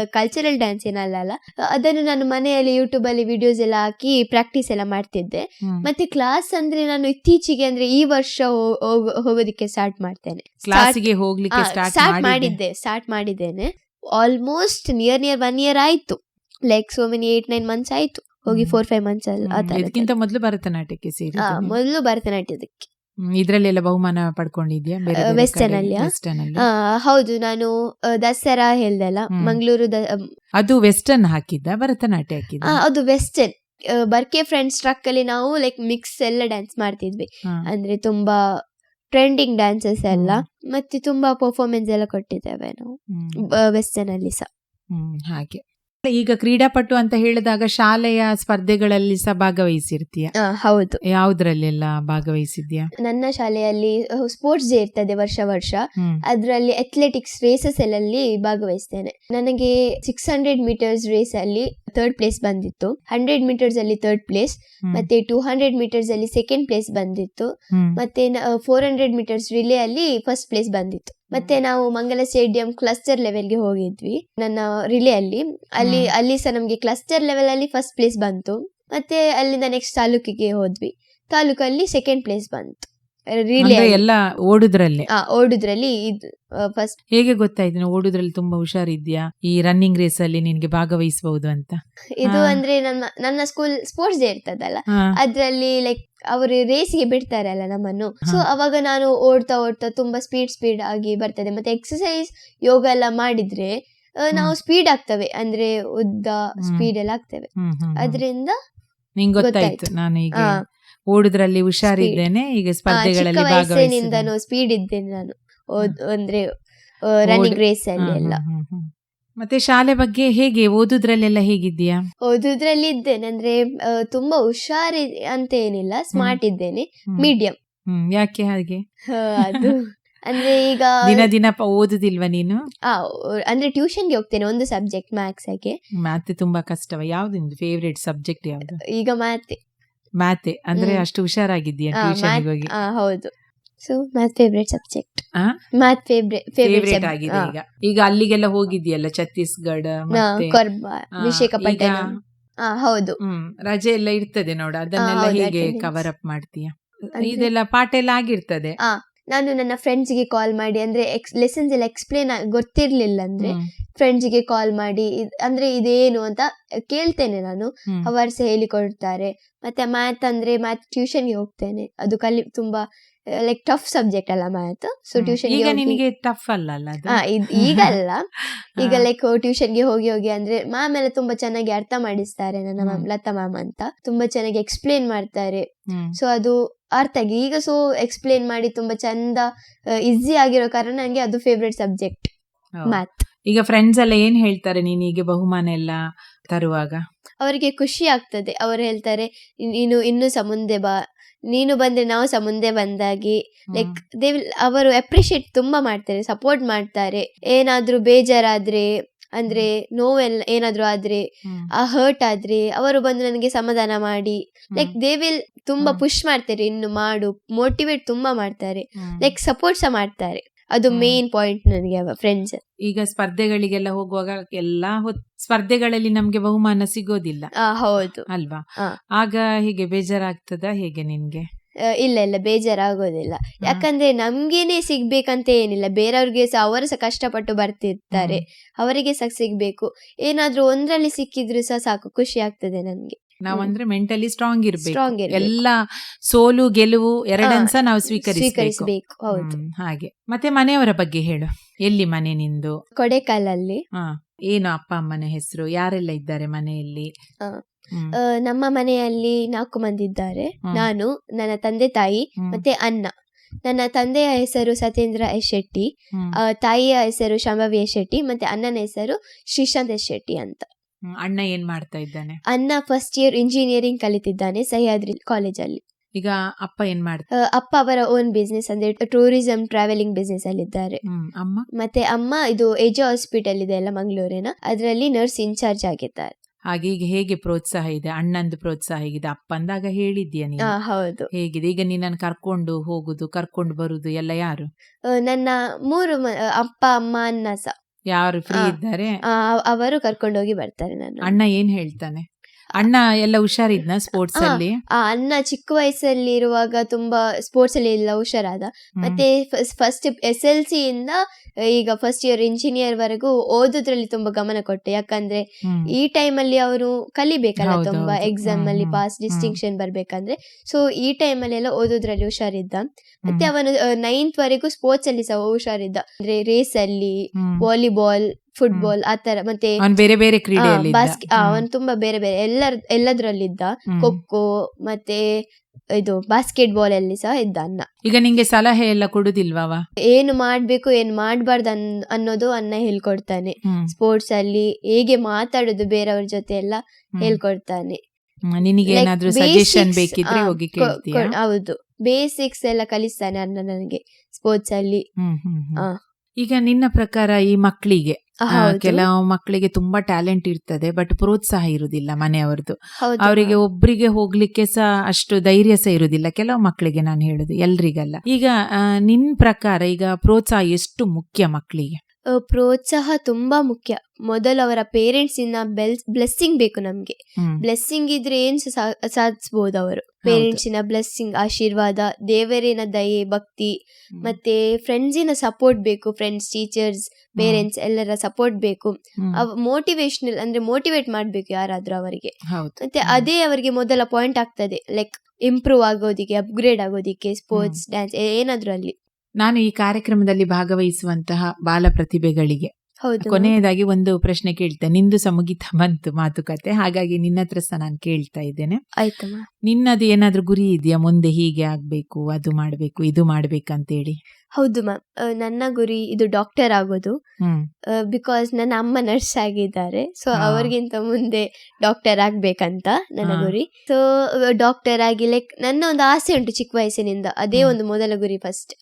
ಕಲ್ಚರಲ್ ಡ್ಯಾನ್ಸ್ ಏನಲ್ಲ ಅಲ್ಲ. ಅದನ್ನು ನಾನು ಮನೆಯಲ್ಲಿ ಯೂಟ್ಯೂಬ್ ಅಲ್ಲಿ ವಿಡಿಯೋಸ್ ಎಲ್ಲ ಹಾಕಿ ಪ್ರಾಕ್ಟೀಸ್ ಎಲ್ಲ ಮಾಡ್ತಿದ್ದೆ. ಮತ್ತೆ ಕ್ಲಾಸ್ ಅಂದ್ರೆ ನಾನು ಇತ್ತೀಚೆಗೆ ಅಂದ್ರೆ ಈ ವರ್ಷ ಹೋಗೋದಕ್ಕೆ ಸ್ಟಾರ್ಟ್ ಮಾಡ್ತೇನೆ. ಕ್ಲಾಸಿಗೆ ಹೋಗ್ಲಿಕ್ಕೆ ಸ್ಟಾರ್ಟ್ ಸ್ಟಾರ್ಟ್ ಮಾಡಿದ್ದೆ. ಸ್ಟಾರ್ಟ್ ಮಾಡಿದ್ದೇನೆ. Almost near near one year ಆಯ್ತು. Like so many eight nine months ಆಯ್ತು. ಹೋಗಿ. ಫೋರ್ ಫೈವ್ ಮಂತ್ಸ್ ಅಲ್ಲಿ ಮೊದಲು ಭರತನಾಟ್ಯಕ್ಕೆ ಮೊದಲು ಭರತನಾಟ್ಯದಕ್ಕೆ. ಇದ್ರಲ್ಲೆಲ್ಲ ಬಹುಮಾನ ಪಡ್ಕೊಂಡಿದ್ಯಾ? ವೆಸ್ಟರ್ನ್ ಅಲ್ಲಿ. ಹೌದು ನಾನು ದಸರಾ ಹೇಳ್ದಲ್ಲ. ಮಂಗಳೂರು ಅದು ವೆಸ್ಟರ್ನ್ ಹಾಕಿದ್ದ ಭರತನಾಟ್ಯ ಹಾಕಿದ್ದ? ಅದು ವೆಸ್ಟರ್ನ್ ಬರ್ಕೆ ಫ್ರೆಂಡ್ಸ್ ಟ್ರಕ್ ಅಲ್ಲಿ ನಾವು ಲೈಕ್ ಮಿಕ್ಸ್ ಎಲ್ಲ ಡ್ಯಾನ್ಸ್ ಮಾಡ್ತಿದ್ವಿ. ಅಂದ್ರೆ ತುಂಬಾ ಟ್ರೆಂಡಿಂಗ್ ಡ್ಯಾನ್ಸಸ್ ಎಲ್ಲ ಮತ್ತೆ ತುಂಬಾ ಪರ್ಫಾರ್ಮೆನ್ಸ್ ಎಲ್ಲ ಕೊಟ್ಟಿದ್ದೇವೆ ನಾವು. ವೆಸ್ಟರ್ನ್ ಅಲ್ಲಿ ಸಹ. ಹ್ಮ್ ಹಾಗೆ. ಈಗ ಕ್ರೀಡಾಪಟು ಅಂತ ಹೇಳಿದಾಗ ಶಾಲೆಯ ಸ್ಪರ್ಧೆಗಳಲ್ಲಿ ಸಹ ಭಾಗವಹಿಸಿರ್ತೀಯ? ಆ, ಹೌದು. ಯಾವ್ದ್ರಲ್ಲೆಲ್ಲ ಭಾಗವಹಿಸಿದ್ಯಾ? ನನ್ನ ಶಾಲೆಯಲ್ಲಿ ಸ್ಪೋರ್ಟ್ಸ್ ಡೇ ಇರ್ತದೆ ವರ್ಷ ವರ್ಷ. ಹ್ಮ್. ಅದರಲ್ಲಿ ಅಥ್ಲೆಟಿಕ್ಸ್ ರೇಸಸ್ ಅಲ್ಲಿ ಭಾಗವಹಿಸ್ತೇನೆ. ನನಗೆ ಸಿಕ್ಸ್ ಹಂಡ್ರೆಡ್ ಮೀಟರ್ಸ್ ರೇಸ್ ಅಲ್ಲಿ ಥರ್ಡ್ ಪ್ಲೇಸ್ ಬಂದಿತ್ತು. ಹಂಡ್ರೆಡ್ ಮೀಟರ್ಸ್ ಅಲ್ಲಿ ಥರ್ಡ್ ಪ್ಲೇಸ್ ಹ್ಮ್. ಮತ್ತೆ ಟೂ ಹಂಡ್ರೆಡ್ ಮೀಟರ್ಸ್ ಅಲ್ಲಿ ಸೆಕೆಂಡ್ ಪ್ಲೇಸ್ ಬಂದಿತ್ತು. ಹ್ಮ್. ಮತ್ತೆ ಫೋರ್ ಹಂಡ್ರೆಡ್ ಮೀಟರ್ಸ್ ರಿಲೇ ಅಲ್ಲಿ ಫಸ್ಟ್ ಪ್ಲೇಸ್ ಬಂದಿತ್ತು. ಮತ್ತೆ ನಾವು ಮಂಗಲ ಸ್ಟೇಡಿಯಂ ಕ್ಲಸ್ಟರ್ ಲೆವೆಲ್ಗೆ ಹೋಗಿದ್ವಿ. ನನ್ನ ರಿಲೇ ಅಲ್ಲಿ ಅಲ್ಲಿ ಸಹ ನಮಗೆ ಕ್ಲಸ್ಟರ್ ಲೆವೆಲ್ ಅಲ್ಲಿ ಫಸ್ಟ್ ಪ್ಲೇಸ್ ಬಂತು. ಮತ್ತೆ ಅಲ್ಲಿಂದ ನೆಕ್ಸ್ಟ್ ತಾಲೂಕಿಗೆ ಹೋದ್ವಿ. ತಾಲೂಕಲ್ಲಿ ಸೆಕೆಂಡ್ ಪ್ಲೇಸ್ ಬಂತು. ರಿಲೇ ಎಲ್ಲ ಓಡುದ್ರಲ್ಲೇ. ಓಡುದ್ರಲ್ಲಿ ಇದು ಫಸ್ಟ್ ಹೇಗೆ ಗೊತ್ತಾಯ್ತು ಓಡುದ್ರಲ್ಲಿ ತುಂಬಾ ಹುಷಾರಿದ್ಯಾ ಈ ರನ್ನಿಂಗ್ ರೇಸ್ ಅಲ್ಲಿ ನಿನ್ಗೆ ಭಾಗವಹಿಸಬಹುದು ಅಂತ. ಇದು ಅಂದ್ರೆ ನನ್ನ ನನ್ನ ಸ್ಕೂಲ್ ಸ್ಪೋರ್ಟ್ಸ್ ಡೇ ಇರ್ತದಲ್ಲ. ಅದ್ರಲ್ಲಿ ಲೈಕ್ ಅವರು ರೇಸಿಗೆ ಬಿಡ್ತಾರಲ್ಲ ನಮ್ಮನ್ನು. ಸೊ ಅವಾಗ ನಾನು ಓಡ್ತಾ ಓಡ್ತಾ ತುಂಬಾ ಸ್ಪೀಡ್ ಸ್ಪೀಡ್ ಆಗಿ ಬರ್ತದೆ. ಮತ್ತೆ ಎಕ್ಸಸೈಸ್ ಯೋಗ ಎಲ್ಲ ಮಾಡಿದ್ರೆ ನಾವು ಸ್ಪೀಡ್ ಆಗ್ತವೆ. ಅಂದ್ರೆ ಉದ್ದ ಸ್ಪೀಡ್ ಎಲ್ಲ ಆಗ್ತವೆ. ಅದರಿಂದ ನಿಂಗ್ ಗೊತ್ತಾಯ್ತು. ನಾನು ಈಗ. ಓಡುದ್ರಲ್ಲಿ ಹುಷಾರಿದ್ದೇನೆ ಈಗ ಸ್ಪರ್ಧೆಗಳಲ್ಲಿ ಭಾಗವಹಿಸಿದ್ದೇನೆ. ಸ್ಪೀಡ್ ಇದ್ದೇನೆ ನಾನು. ಅಂದ್ರೆ ರನ್ನಿಂಗ್ ರೇಸ್ ಅಲ್ಲಿ ಎಲ್ಲ. ಮತ್ತೆ ಶಾಲೆ ಬಗ್ಗೆ ಹೇಗೆ? ಓದುದ್ರಲ್ಲೆಲ್ಲ ಹೇಗಿದ್ದೀಯಾ? ಓದುದ್ರಲ್ಲಿ ಇದ್ದೇನೆ ಅಂದ್ರೆ ಆ, ತುಂಬಾ ಹುಷಾರಿ ಅಂತ ಏನಿಲ್ಲ. ಸ್ಮಾರ್ಟ್ ಇದ್ದೇನೆ. ಹ್ಮ್. ಮೀಡಿಯಂ ಹ್ಮ್. ಯಾಕೆ ಹಾಗೆ? ಅದು. ಅಂದ್ರೆ ಈಗ ದಿನ ದಿನ ಪ- ಓದುದಿಲ್ವಾ ನೀನು? ಆ, ಅಂದ್ರೆ ಟ್ಯೂಷನ್ಗೆ ಹೋಗ್ತೇನೆ ಒಂದು ಸಬ್ಜೆಕ್ಟ್ ಮ್ಯಾಥ್ಸ್ ಆಗಿ ಮ್ಯಾಥ್ ತುಂಬಾ ಕಷ್ಟವ. ಯಾವ್ದು ನಿಮ್ದು ಫೇವ್ರೇಟ್ ಸಬ್ಜೆಕ್ಟ್ ಯಾವ್ದು? ಈಗ ಮ್ಯಾಥ್ ಮ್ಯಾಥ್ ಅಂದ್ರೆ ಹ್ಮ್. ಅಷ್ಟು ಹುಷಾರಾಗಿದ್ದೀಯಾ ಟ್ಯೂಷನ್ ಹೋಗಿ? ಹೌದು. So math favourite subject math favourite ಆಗಿದೆ ಈಗ. ಈಗ ಅಲ್ಲಿಗೆಲ್ಲ ಹೋಗಿದ್ಯಲ್ಲ ಛತ್ತೀಸ್ಗಢ ಆ, ಹೌದು. ರಜೆ ಎಲ್ಲ ಇರ್ತದೆ ನೋಡ ಅದನ್ನೆಲ್ಲ ಹೇಗೆ ಕವರ್ ಅಪ್ ಮಾಡ್ತೀಯ? ಇದೆಲ್ಲ ಪಾಠ ಎಲ್ಲ ಆಗಿರ್ತದೆ ನಾನು ನನ್ನ ಫ್ರೆಂಡ್ಸ್ಗೆ ಕಾಲ್ ಮಾಡಿ ಅಂದ್ರೆ ಲೆಸನ್ಸ್ ಎಲ್ಲ ಎಕ್ಸ್ಪ್ಲೇನ್ ಗೊತ್ತಿರ್ಲಿಲ್ಲ ಅಂದ್ರೆ ಫ್ರೆಂಡ್ಸ್ಗೆ ಕಾಲ್ ಮಾಡಿ ಅಂದ್ರೆ ಇದೇನು ಅಂತ ಕೇಳ್ತೇನೆ ನಾನು. ಅವರ್ಸ್ ಹೇಳಿಕೊಡ್ತಾರೆ. ಮತ್ತೆ ಮ್ಯಾಥ್ ಅಂದ್ರೆ ಮ್ಯಾಥ್ ಟ್ಯೂಷನ್ಗೆ ಹೋಗ್ತೇನೆ. ಅದು ಕಲಿ ತುಂಬಾ ಲೈಕ್ ಟಫ್ ಸಬ್ಜೆಕ್ಟ್ ಅಲ್ಲ ಮ್ಯಾಥ್ ಸೊ. ಟ್ಯೂಷನ್ ಈಗ ನಿನಗೆ ಟಫ್ ಅಲ್ಲ ಈಗ ಅಲ್ಲ ಈಗ ಲೈಕ್ ಟ್ಯೂಷನ್ಗೆ ಹೋಗಿ ಹೋಗಿ ಅಂದ್ರೆ ಮ್ಯಾಮ್ ಎಲ್ಲ ತುಂಬಾ ಚೆನ್ನಾಗಿ ಅರ್ಥ ಮಾಡಿಸ್ತಾರೆ ನನ್ನ ಮ್ಯಾಮ್ ಲತಾ ಮ್ಯಾಮ್ ಅಂತ. ತುಂಬಾ ಚೆನ್ನಾಗಿ ಎಕ್ಸ್ಪ್ಲೇನ್ ಮಾಡ್ತಾರೆ. ಸೊ ಅದು ಅರ್ಥ ಆಗಿ ಈಗ ಸೊ ಎಕ್ಸ್ಪ್ಲೇನ್ ಮಾಡಿ ತುಂಬಾ ಚಂದ ಈಸಿ ಆಗಿರೋ ಕಾರಣ ನಂಗೆ ಅದು ಫೇವ್ರೆಟ್ ಸಬ್ಜೆಕ್ಟ್. ಮ್ಯಾಥ್ ಈಗ ಫ್ರೆಂಡ್ಸ್ ಎಲ್ಲ ಏನ್ ಹೇಳ್ತಾರೆ ನೀನು ಈಗ ಬಹುಮಾನ ಎಲ್ಲ ತರುವಾಗ? ಅವರಿಗೆ ಖುಷಿ ಆಗ್ತದೆ. ಅವರು ಹೇಳ್ತಾರೆ ನೀನು ಇನ್ನೂ ಸಮುಂದೆ ಮುಂದೆ ಬಾ ನೀನು ಬಂದ್ರೆ ನಾವು ಸಹ ಮುಂದೆ ಬಂದಾಗಿ ಲೈಕ್ ದೇ ವಿಲ್ ಅವರು ಅಪ್ರಿಶಿಯೇಟ್ ತುಂಬಾ ಮಾಡ್ತಾರೆ ಸಪೋರ್ಟ್ ಮಾಡ್ತಾರೆ. ಏನಾದ್ರೂ ಬೇಜಾರಾದ್ರೆ ಅಂದ್ರೆ ನೋವೆಲ್ಲ ಏನಾದ್ರು ಆದ್ರೆ ಆ ಹರ್ಟ್ ಆದ್ರೆ ಅವರು ಬಂದು ನನಗೆ ಸಮಾಧಾನ ಮಾಡಿ. ಲೈಕ್ ದೇ ವಿಲ್ ತುಂಬಾ. ಪುಷ್ ಮಾಡ್ತಾರೆ ಇನ್ನು ಮಾಡು ಮೋಟಿವೇಟ್ ತುಂಬಾ ಮಾಡ್ತಾರೆ. ಲೈಕ್ ಸಪೋರ್ಟ್ ಸಹ ಮಾಡ್ತಾರೆ. ಅದು. ಮೇನ್ ಪಾಯಿಂಟ್ ನನಗೆ ಫ್ರೆಂಡ್ಸ್ ಈಗ ಸ್ಪರ್ಧೆಗಳಿಗೆಲ್ಲ ಹೋಗುವಾಗ ಎಲ್ಲಾ ಸ್ಪರ್ಧೆಗಳಲ್ಲಿ ನಮ್ಗೆ ಬಹುಮಾನ ಸಿಗೋದಿಲ್ಲ. ಹೌದು. ಅಲ್ವಾ? ಆಗ ಹೀಗೆ ಬೇಜಾರಾಗ್ತದ? ಹೇಗೆ ನಿನ್ಗೆ? ಇಲ್ಲ ಇಲ್ಲ ಬೇಜಾರಾಗೋದಿಲ್ಲ. ಯಾಕಂದ್ರೆ ನಮ್ಗೇನೆ ಸಿಗ್ಬೇಕಂತ ಏನಿಲ್ಲ. ಬೇರೆಯವ್ರಿಗೆ ಸಹ ಅವರು ಸಹ ಕಷ್ಟಪಟ್ಟು ಬರ್ತಿರ್ತಾರೆ. ಅವರಿಗೆ ಸಹ ಸಿಗ್ಬೇಕು. ಏನಾದ್ರೂ ಒಂದ್ರಲ್ಲಿ ಸಿಕ್ಕಿದ್ರು ಸಹ ಸಾಕು. ಖುಷಿ ಆಗ್ತದೆ ನನ್ಗೆ. ನಾವಂದ್ರೆ ಮೆಂಟಲಿ ಸ್ಟ್ರಾಂಗ್ ಇರ್ಬೇಕು. ಎಲ್ಲ ಸೋಲು ಗೆಲುವು ಎರಡನ್ಸ ನಾವು ಸ್ವೀಕರಿಸಬೇಕು. ಹೌದು. ಹಾಗೆ. ಮತ್ತೆ ಮನೆಯವರ ಬಗ್ಗೆ ಹೇಳು. ಎಲ್ಲಿ ಮನೆ ನಿಂದು? ಕೊಡೆಕಾಲಲ್ಲಿ. ಹ ಏನು ಅಪ್ಪ ಅಮ್ಮನ ಹೆಸರು? ಯಾರೆಲ್ಲ ಇದ್ದಾರೆ ಮನೆಯಲ್ಲಿ? ನಮ್ಮ ಮನೆಯಲ್ಲಿ ನಾಲ್ಕು ಮಂದಿ ಇದ್ದಾರೆ. ನಾನು ನನ್ನ ತಂದೆ ತಾಯಿ ಮತ್ತೆ ಅಣ್ಣ. ನನ್ನ ತಂದೆಯ ಹೆಸರು ಸತೇಂದ್ರ ಎಸ್ ಶೆಟ್ಟಿ. ತಾಯಿಯ ಹೆಸರು ಶಂಭವಿ ಎಸ್ ಶೆಟ್ಟಿ ಮತ್ತೆ ಅಣ್ಣನ ಹೆಸರು ಶ್ರೀಶಾಂತ್ ಎಸ್ ಶೆಟ್ಟಿ ಅಂತ. ಅಣ್ಣ ಏನ್ ಮಾಡ್ತಾ ಇದ್ದಾನೆ? ಅಣ್ಣ ಫಸ್ಟ್ ಇಯರ್ ಇಂಜಿನಿಯರಿಂಗ್ ಕಲಿತಿದ್ದಾನೆ ಸಹ್ಯಾದ್ರಿ ಕಾಲೇಜಲ್ಲಿ ಈಗ ಅಪ್ಪ ಏನ್ ಮಾಡ್ತಾರೆ ಅಪ್ಪ ಅವರ ಓನ್ ಬಿಸ್ನೆಸ್ ಅಂದ್ರೆ ಟೂರಿಸಂ ಟ್ರಾವೆಲಿಂಗ್ ಬಿಸ್ನೆಸ್ ಅಲ್ಲಿ ಇದ್ದಾರೆ. ಅಮ್ಮ? ಮತ್ತೆ ಅಮ್ಮ ಇದು ಎಜೆ ಹಾಸ್ಪಿಟಲ್ ಇದೆ ಅಲ್ಲ ಮಂಗಳೂರಿನ ಅದರಲ್ಲಿ ನರ್ಸ್ ಇನ್ಚಾರ್ಜ್ ಆಗಿದ್ದಾರೆ. ಹಾಗೆ ಈಗ ಹೇಗೆ ಪ್ರೋತ್ಸಾಹ ಇದೆ? ಅಣ್ಣಂದು ಪ್ರೋತ್ಸಾಹ ಹೇಗಿದೆ ಅಪ್ಪ ಅಂದಾಗ ಹೇಳಿದ್ಯಾ ನೀನು ಹೌದು. ಹೇಗಿದೆ? ಈಗ ನಿನ್ನನ್ನು ಕರ್ಕೊಂಡು ಹೋಗುದು ಕರ್ಕೊಂಡು ಬರುದು ಎಲ್ಲ ಯಾರು? ನನ್ನ ಮೂರು ಅಪ್ಪ ಅಮ್ಮ ಅಣ್ಣ ಸಹ. ಯಾರು ಫ್ರೀ ಇದ್ದಾರೆ? ಆ, ಅವರು ಕರ್ಕೊಂಡೋಗಿ ಬರ್ತಾರೆ ನಾನು ಅಣ್ಣ ಏನ್ ಹೇಳ್ತಾನೆ? ಅಣ್ಣ ಎಲ್ಲ ಹುಷಾರಿದ್ನ ಸ್ಪೋರ್ಟ್ಸ್ ಅಲ್ಲಿ? ಆ ಅಣ್ಣ ಚಿಕ್ಕ ವಯಸ್ಸಲ್ಲಿ ಇರುವಾಗ ತುಂಬಾ ಸ್ಪೋರ್ಟ್ಸ್ ಅಲ್ಲಿ ಎಲ್ಲ ಹುಷಾರಾದ. ಮತ್ತೆ ಫಸ್ಟ್ ಎಸ್ ಎಲ್ ಸಿ ಇಂದ ಈಗ ಫಸ್ಟ್ ಇಯರ್ ಇಂಜಿನಿಯರ್ ವರೆಗೂ ಓದೋದ್ರಲ್ಲಿ ತುಂಬಾ ಗಮನ ಕೊಟ್ಟೆ. ಯಾಕಂದ್ರೆ ಹ್ಮ್. ಈ ಟೈಮ್ ಅಲ್ಲಿ ಅವರು ಕಲಿಬೇಕಲ್ಲ ಹೌದು, ತುಂಬಾ ಹೌದು. ಎಕ್ಸಾಮ್ ಹ್ಮ್, ಅಲ್ಲಿ ಹ್ಮ್, ಪಾಸ್ ಡಿಸ್ಟಿಂಕ್ಷನ್ ಬರ್ಬೇಕಂದ್ರೆ. ಸೊ ಈ ಟೈಮ್ ಅಲ್ಲಿ ಎಲ್ಲ ಓದೋದ್ರಲ್ಲಿ ಹುಷಾರಿದ್ದ. ಮತ್ತೆ ಅವನು ನೈನ್ತ್ ವರೆಗೂ ಸ್ಪೋರ್ಟ್ಸ್ ಅಲ್ಲಿ ಸಹ ಹುಷಾರಿದ್ದ. ಅಂದ್ರೆ ರೇಸ್ ಅಲ್ಲಿ ಹ್ಮ್. ವಾಲಿಬಾಲ್ ಫುಟ್ಬಾಲ್ ಆ ತರ ಮತ್ತೆ ಬೇರೆ ಬೇರೆ ಕ್ರೀಡೆಯಲ್ಲಿ. ಅವನು ತುಂಬಾ ಬೇರೆ ಬೇರೆ ಎಲ್ಲರ ಎಲ್ಲದ್ರಲ್ಲಿದ್ದ. ಖೋಖೋ ಮತ್ತೆ ಇದು ಬಾಸ್ಕೆಟ್ ಬಾಲ್ ಅಲ್ಲಿ ಸಹ ಇದ್ದ ಅನ್ನ. ಈಗ ನಿಂಗೆ ಸಲಹೆ ಎಲ್ಲ ಕೊಡುದಿಲ್ವಾ ಏನು ಮಾಡ್ಬೇಕು ಏನ್ ಮಾಡ್ಬಾರ್ದು ಅನ್ ಅನ್ನೋದು ಅನ್ನ ಹೇಳ್ಕೊಡ್ತಾನೆ. ಸ್ಪೋರ್ಟ್ಸ್ ಅಲ್ಲಿ ಹೇಗೆ ಮಾತಾಡುದು ಬೇರೆಯವ್ರ ಜೊತೆ ಎಲ್ಲ. ಹೇಳ್ಕೊಡ್ತಾನೆ. ನಿನಗೆ ಏನಾದ್ರೂ ಸಜೆಷನ್ ಬೇಕಿದ್ರೆ ಹೋಗಿ ಕೇಳ್ತೀಯಾ? ಹೌದು. ಬೇಸಿಕ್ಸ್ ಎಲ್ಲ ಕಲಿಸ್ತಾನೆ ಅನ್ನ ನನಗೆ ಸ್ಪೋರ್ಟ್ಸ್ ಅಲ್ಲಿ. ಈಗ ನಿನ್ನ ಪ್ರಕಾರ ಈ ಮಕ್ಕಳಿಗೆ ಕೆಲವು ಮಕ್ಕಳಿಗೆ ತುಂಬಾ ಟ್ಯಾಲೆಂಟ್ ಇರ್ತದೆ ಬಟ್ ಪ್ರೋತ್ಸಾಹ ಇರುವುದಿಲ್ಲ ಮನೆಯವ್ರದ್ದು ಅವರಿಗೆ ಒಬ್ರಿಗೆ ಹೋಗ್ಲಿಕ್ಕೆ ಸಹ ಅಷ್ಟು ಧೈರ್ಯ ಸಹ ಇರುವುದಿಲ್ಲ ಕೆಲವು ಮಕ್ಕಳಿಗೆ ನಾನು ಹೇಳುದು ಎಲ್ರಿಗಲ್ಲ. ಈಗ ನಿನ್ ಪ್ರಕಾರ ಈಗ ಪ್ರೋತ್ಸಾಹ ಎಷ್ಟು ಮುಖ್ಯ ಮಕ್ಕಳಿಗೆ? ಪ್ರೋತ್ಸಾಹ ತುಂಬಾ ಮುಖ್ಯ. ಮೊದಲು ಅವರ ಪೇರೆಂಟ್ಸ್ ಇಂದ ಬೆಲ್ ಬ್ಲೆಸ್ಸಿಂಗ್ ಬೇಕು ನಮ್ಗೆ. ಬ್ಲೆಸ್ಸಿಂಗ್ ಇದ್ರೆ ಏನ್ ಸಾಧಿಸಬಹುದು ಅವರು? ಪೇರೆಂಟ್ಸಿನ ಬ್ಲೆಸ್ಸಿಂಗ್ ಆಶೀರ್ವಾದ ದೇವರಿನ ದಯೆ ಭಕ್ತಿ ಮತ್ತೆ ಫ್ರೆಂಡ್ಸಿನ ಸಪೋರ್ಟ್ ಬೇಕು ಫ್ರೆಂಡ್ಸ್ ಟೀಚರ್ಸ್ ಪೇರೆಂಟ್ಸ್ ಎಲ್ಲರ ಸಪೋರ್ಟ್ ಬೇಕು. ಅವ್ ಮೋಟಿವೇಶನಲ್ ಅಂದ್ರೆ ಮೋಟಿವೇಟ್ ಮಾಡ್ಬೇಕು ಯಾರಾದ್ರೂ ಅವರಿಗೆ. ಹೌದು. ಮತ್ತೆ ಅದೇ ಅವರಿಗೆ ಮೊದಲ ಪಾಯಿಂಟ್ ಆಗ್ತದೆ. ಲೈಕ್ ಇಂಪ್ರೂವ್ ಆಗೋದಿಕ್ಕೆ ಅಪ್ಗ್ರೇಡ್ ಆಗೋದಿಕ್ಕೆ ಸ್ಪೋರ್ಟ್ಸ್ ಡ್ಯಾನ್ಸ್ ಏನಾದ್ರೂ ಅಲ್ಲಿ. ನಾನು ಈ ಕಾರ್ಯಕ್ರಮದಲ್ಲಿ ಭಾಗವಹಿಸುವಂತಹ ಬಾಲ ಪ್ರತಿಭೆಗಳಿಗೆ ಹೌದು. ಕೊನೆಯದಾಗಿ ಒಂದು ಪ್ರಶ್ನೆ ಕೇಳ್ತೇನೆ. ನಿಂದು ಸಮುಗಿತ ಮುಗಿತಾ ಬಂತು ಮಾತುಕತೆ. ಹಾಗಾಗಿ ನಿನ್ನ ಹತ್ರ ಸಹ ನಾನು ಕೇಳ್ತಾ ಇದ್ದೇನೆ. ಆಯ್ತಮ್ಮ ನಿನ್ನದು ಏನಾದ್ರೂ ಗುರಿ ಇದೆಯಾ? ಮುಂದೆ ಹೀಗೆ ಆಗ್ಬೇಕು ಅದು ಮಾಡ್ಬೇಕು ಇದು ಮಾಡ್ಬೇಕಂತೇಳಿ ಹೌದು ಮ್ಯಾಮ್. ನನ್ನ ಗುರಿ ಇದು ಡಾಕ್ಟರ್ ಆಗೋದು. ಬಿಕಾಸ್ ನನ್ನ ಅಮ್ಮ ನರ್ಸ್ ಆಗಿದ್ದಾರೆ. ಸೊ. ಅವ್ರಿಗಿಂತ ಮುಂದೆ ಡಾಕ್ಟರ್ ಆಗ್ಬೇಕಂತ ನನ್ನ ಗುರಿ. ಸೊ ಡಾಕ್ಟರ್ ಆಗಿ ಲೈಕ್ ನನ್ನ ಒಂದು ಆಸೆ ಉಂಟು ಚಿಕ್ಕ ವಯಸ್ಸಿನಿಂದ. ಅದೇ ಒಂದು ಮೊದಲ ಗುರಿ ಫಸ್ಟ್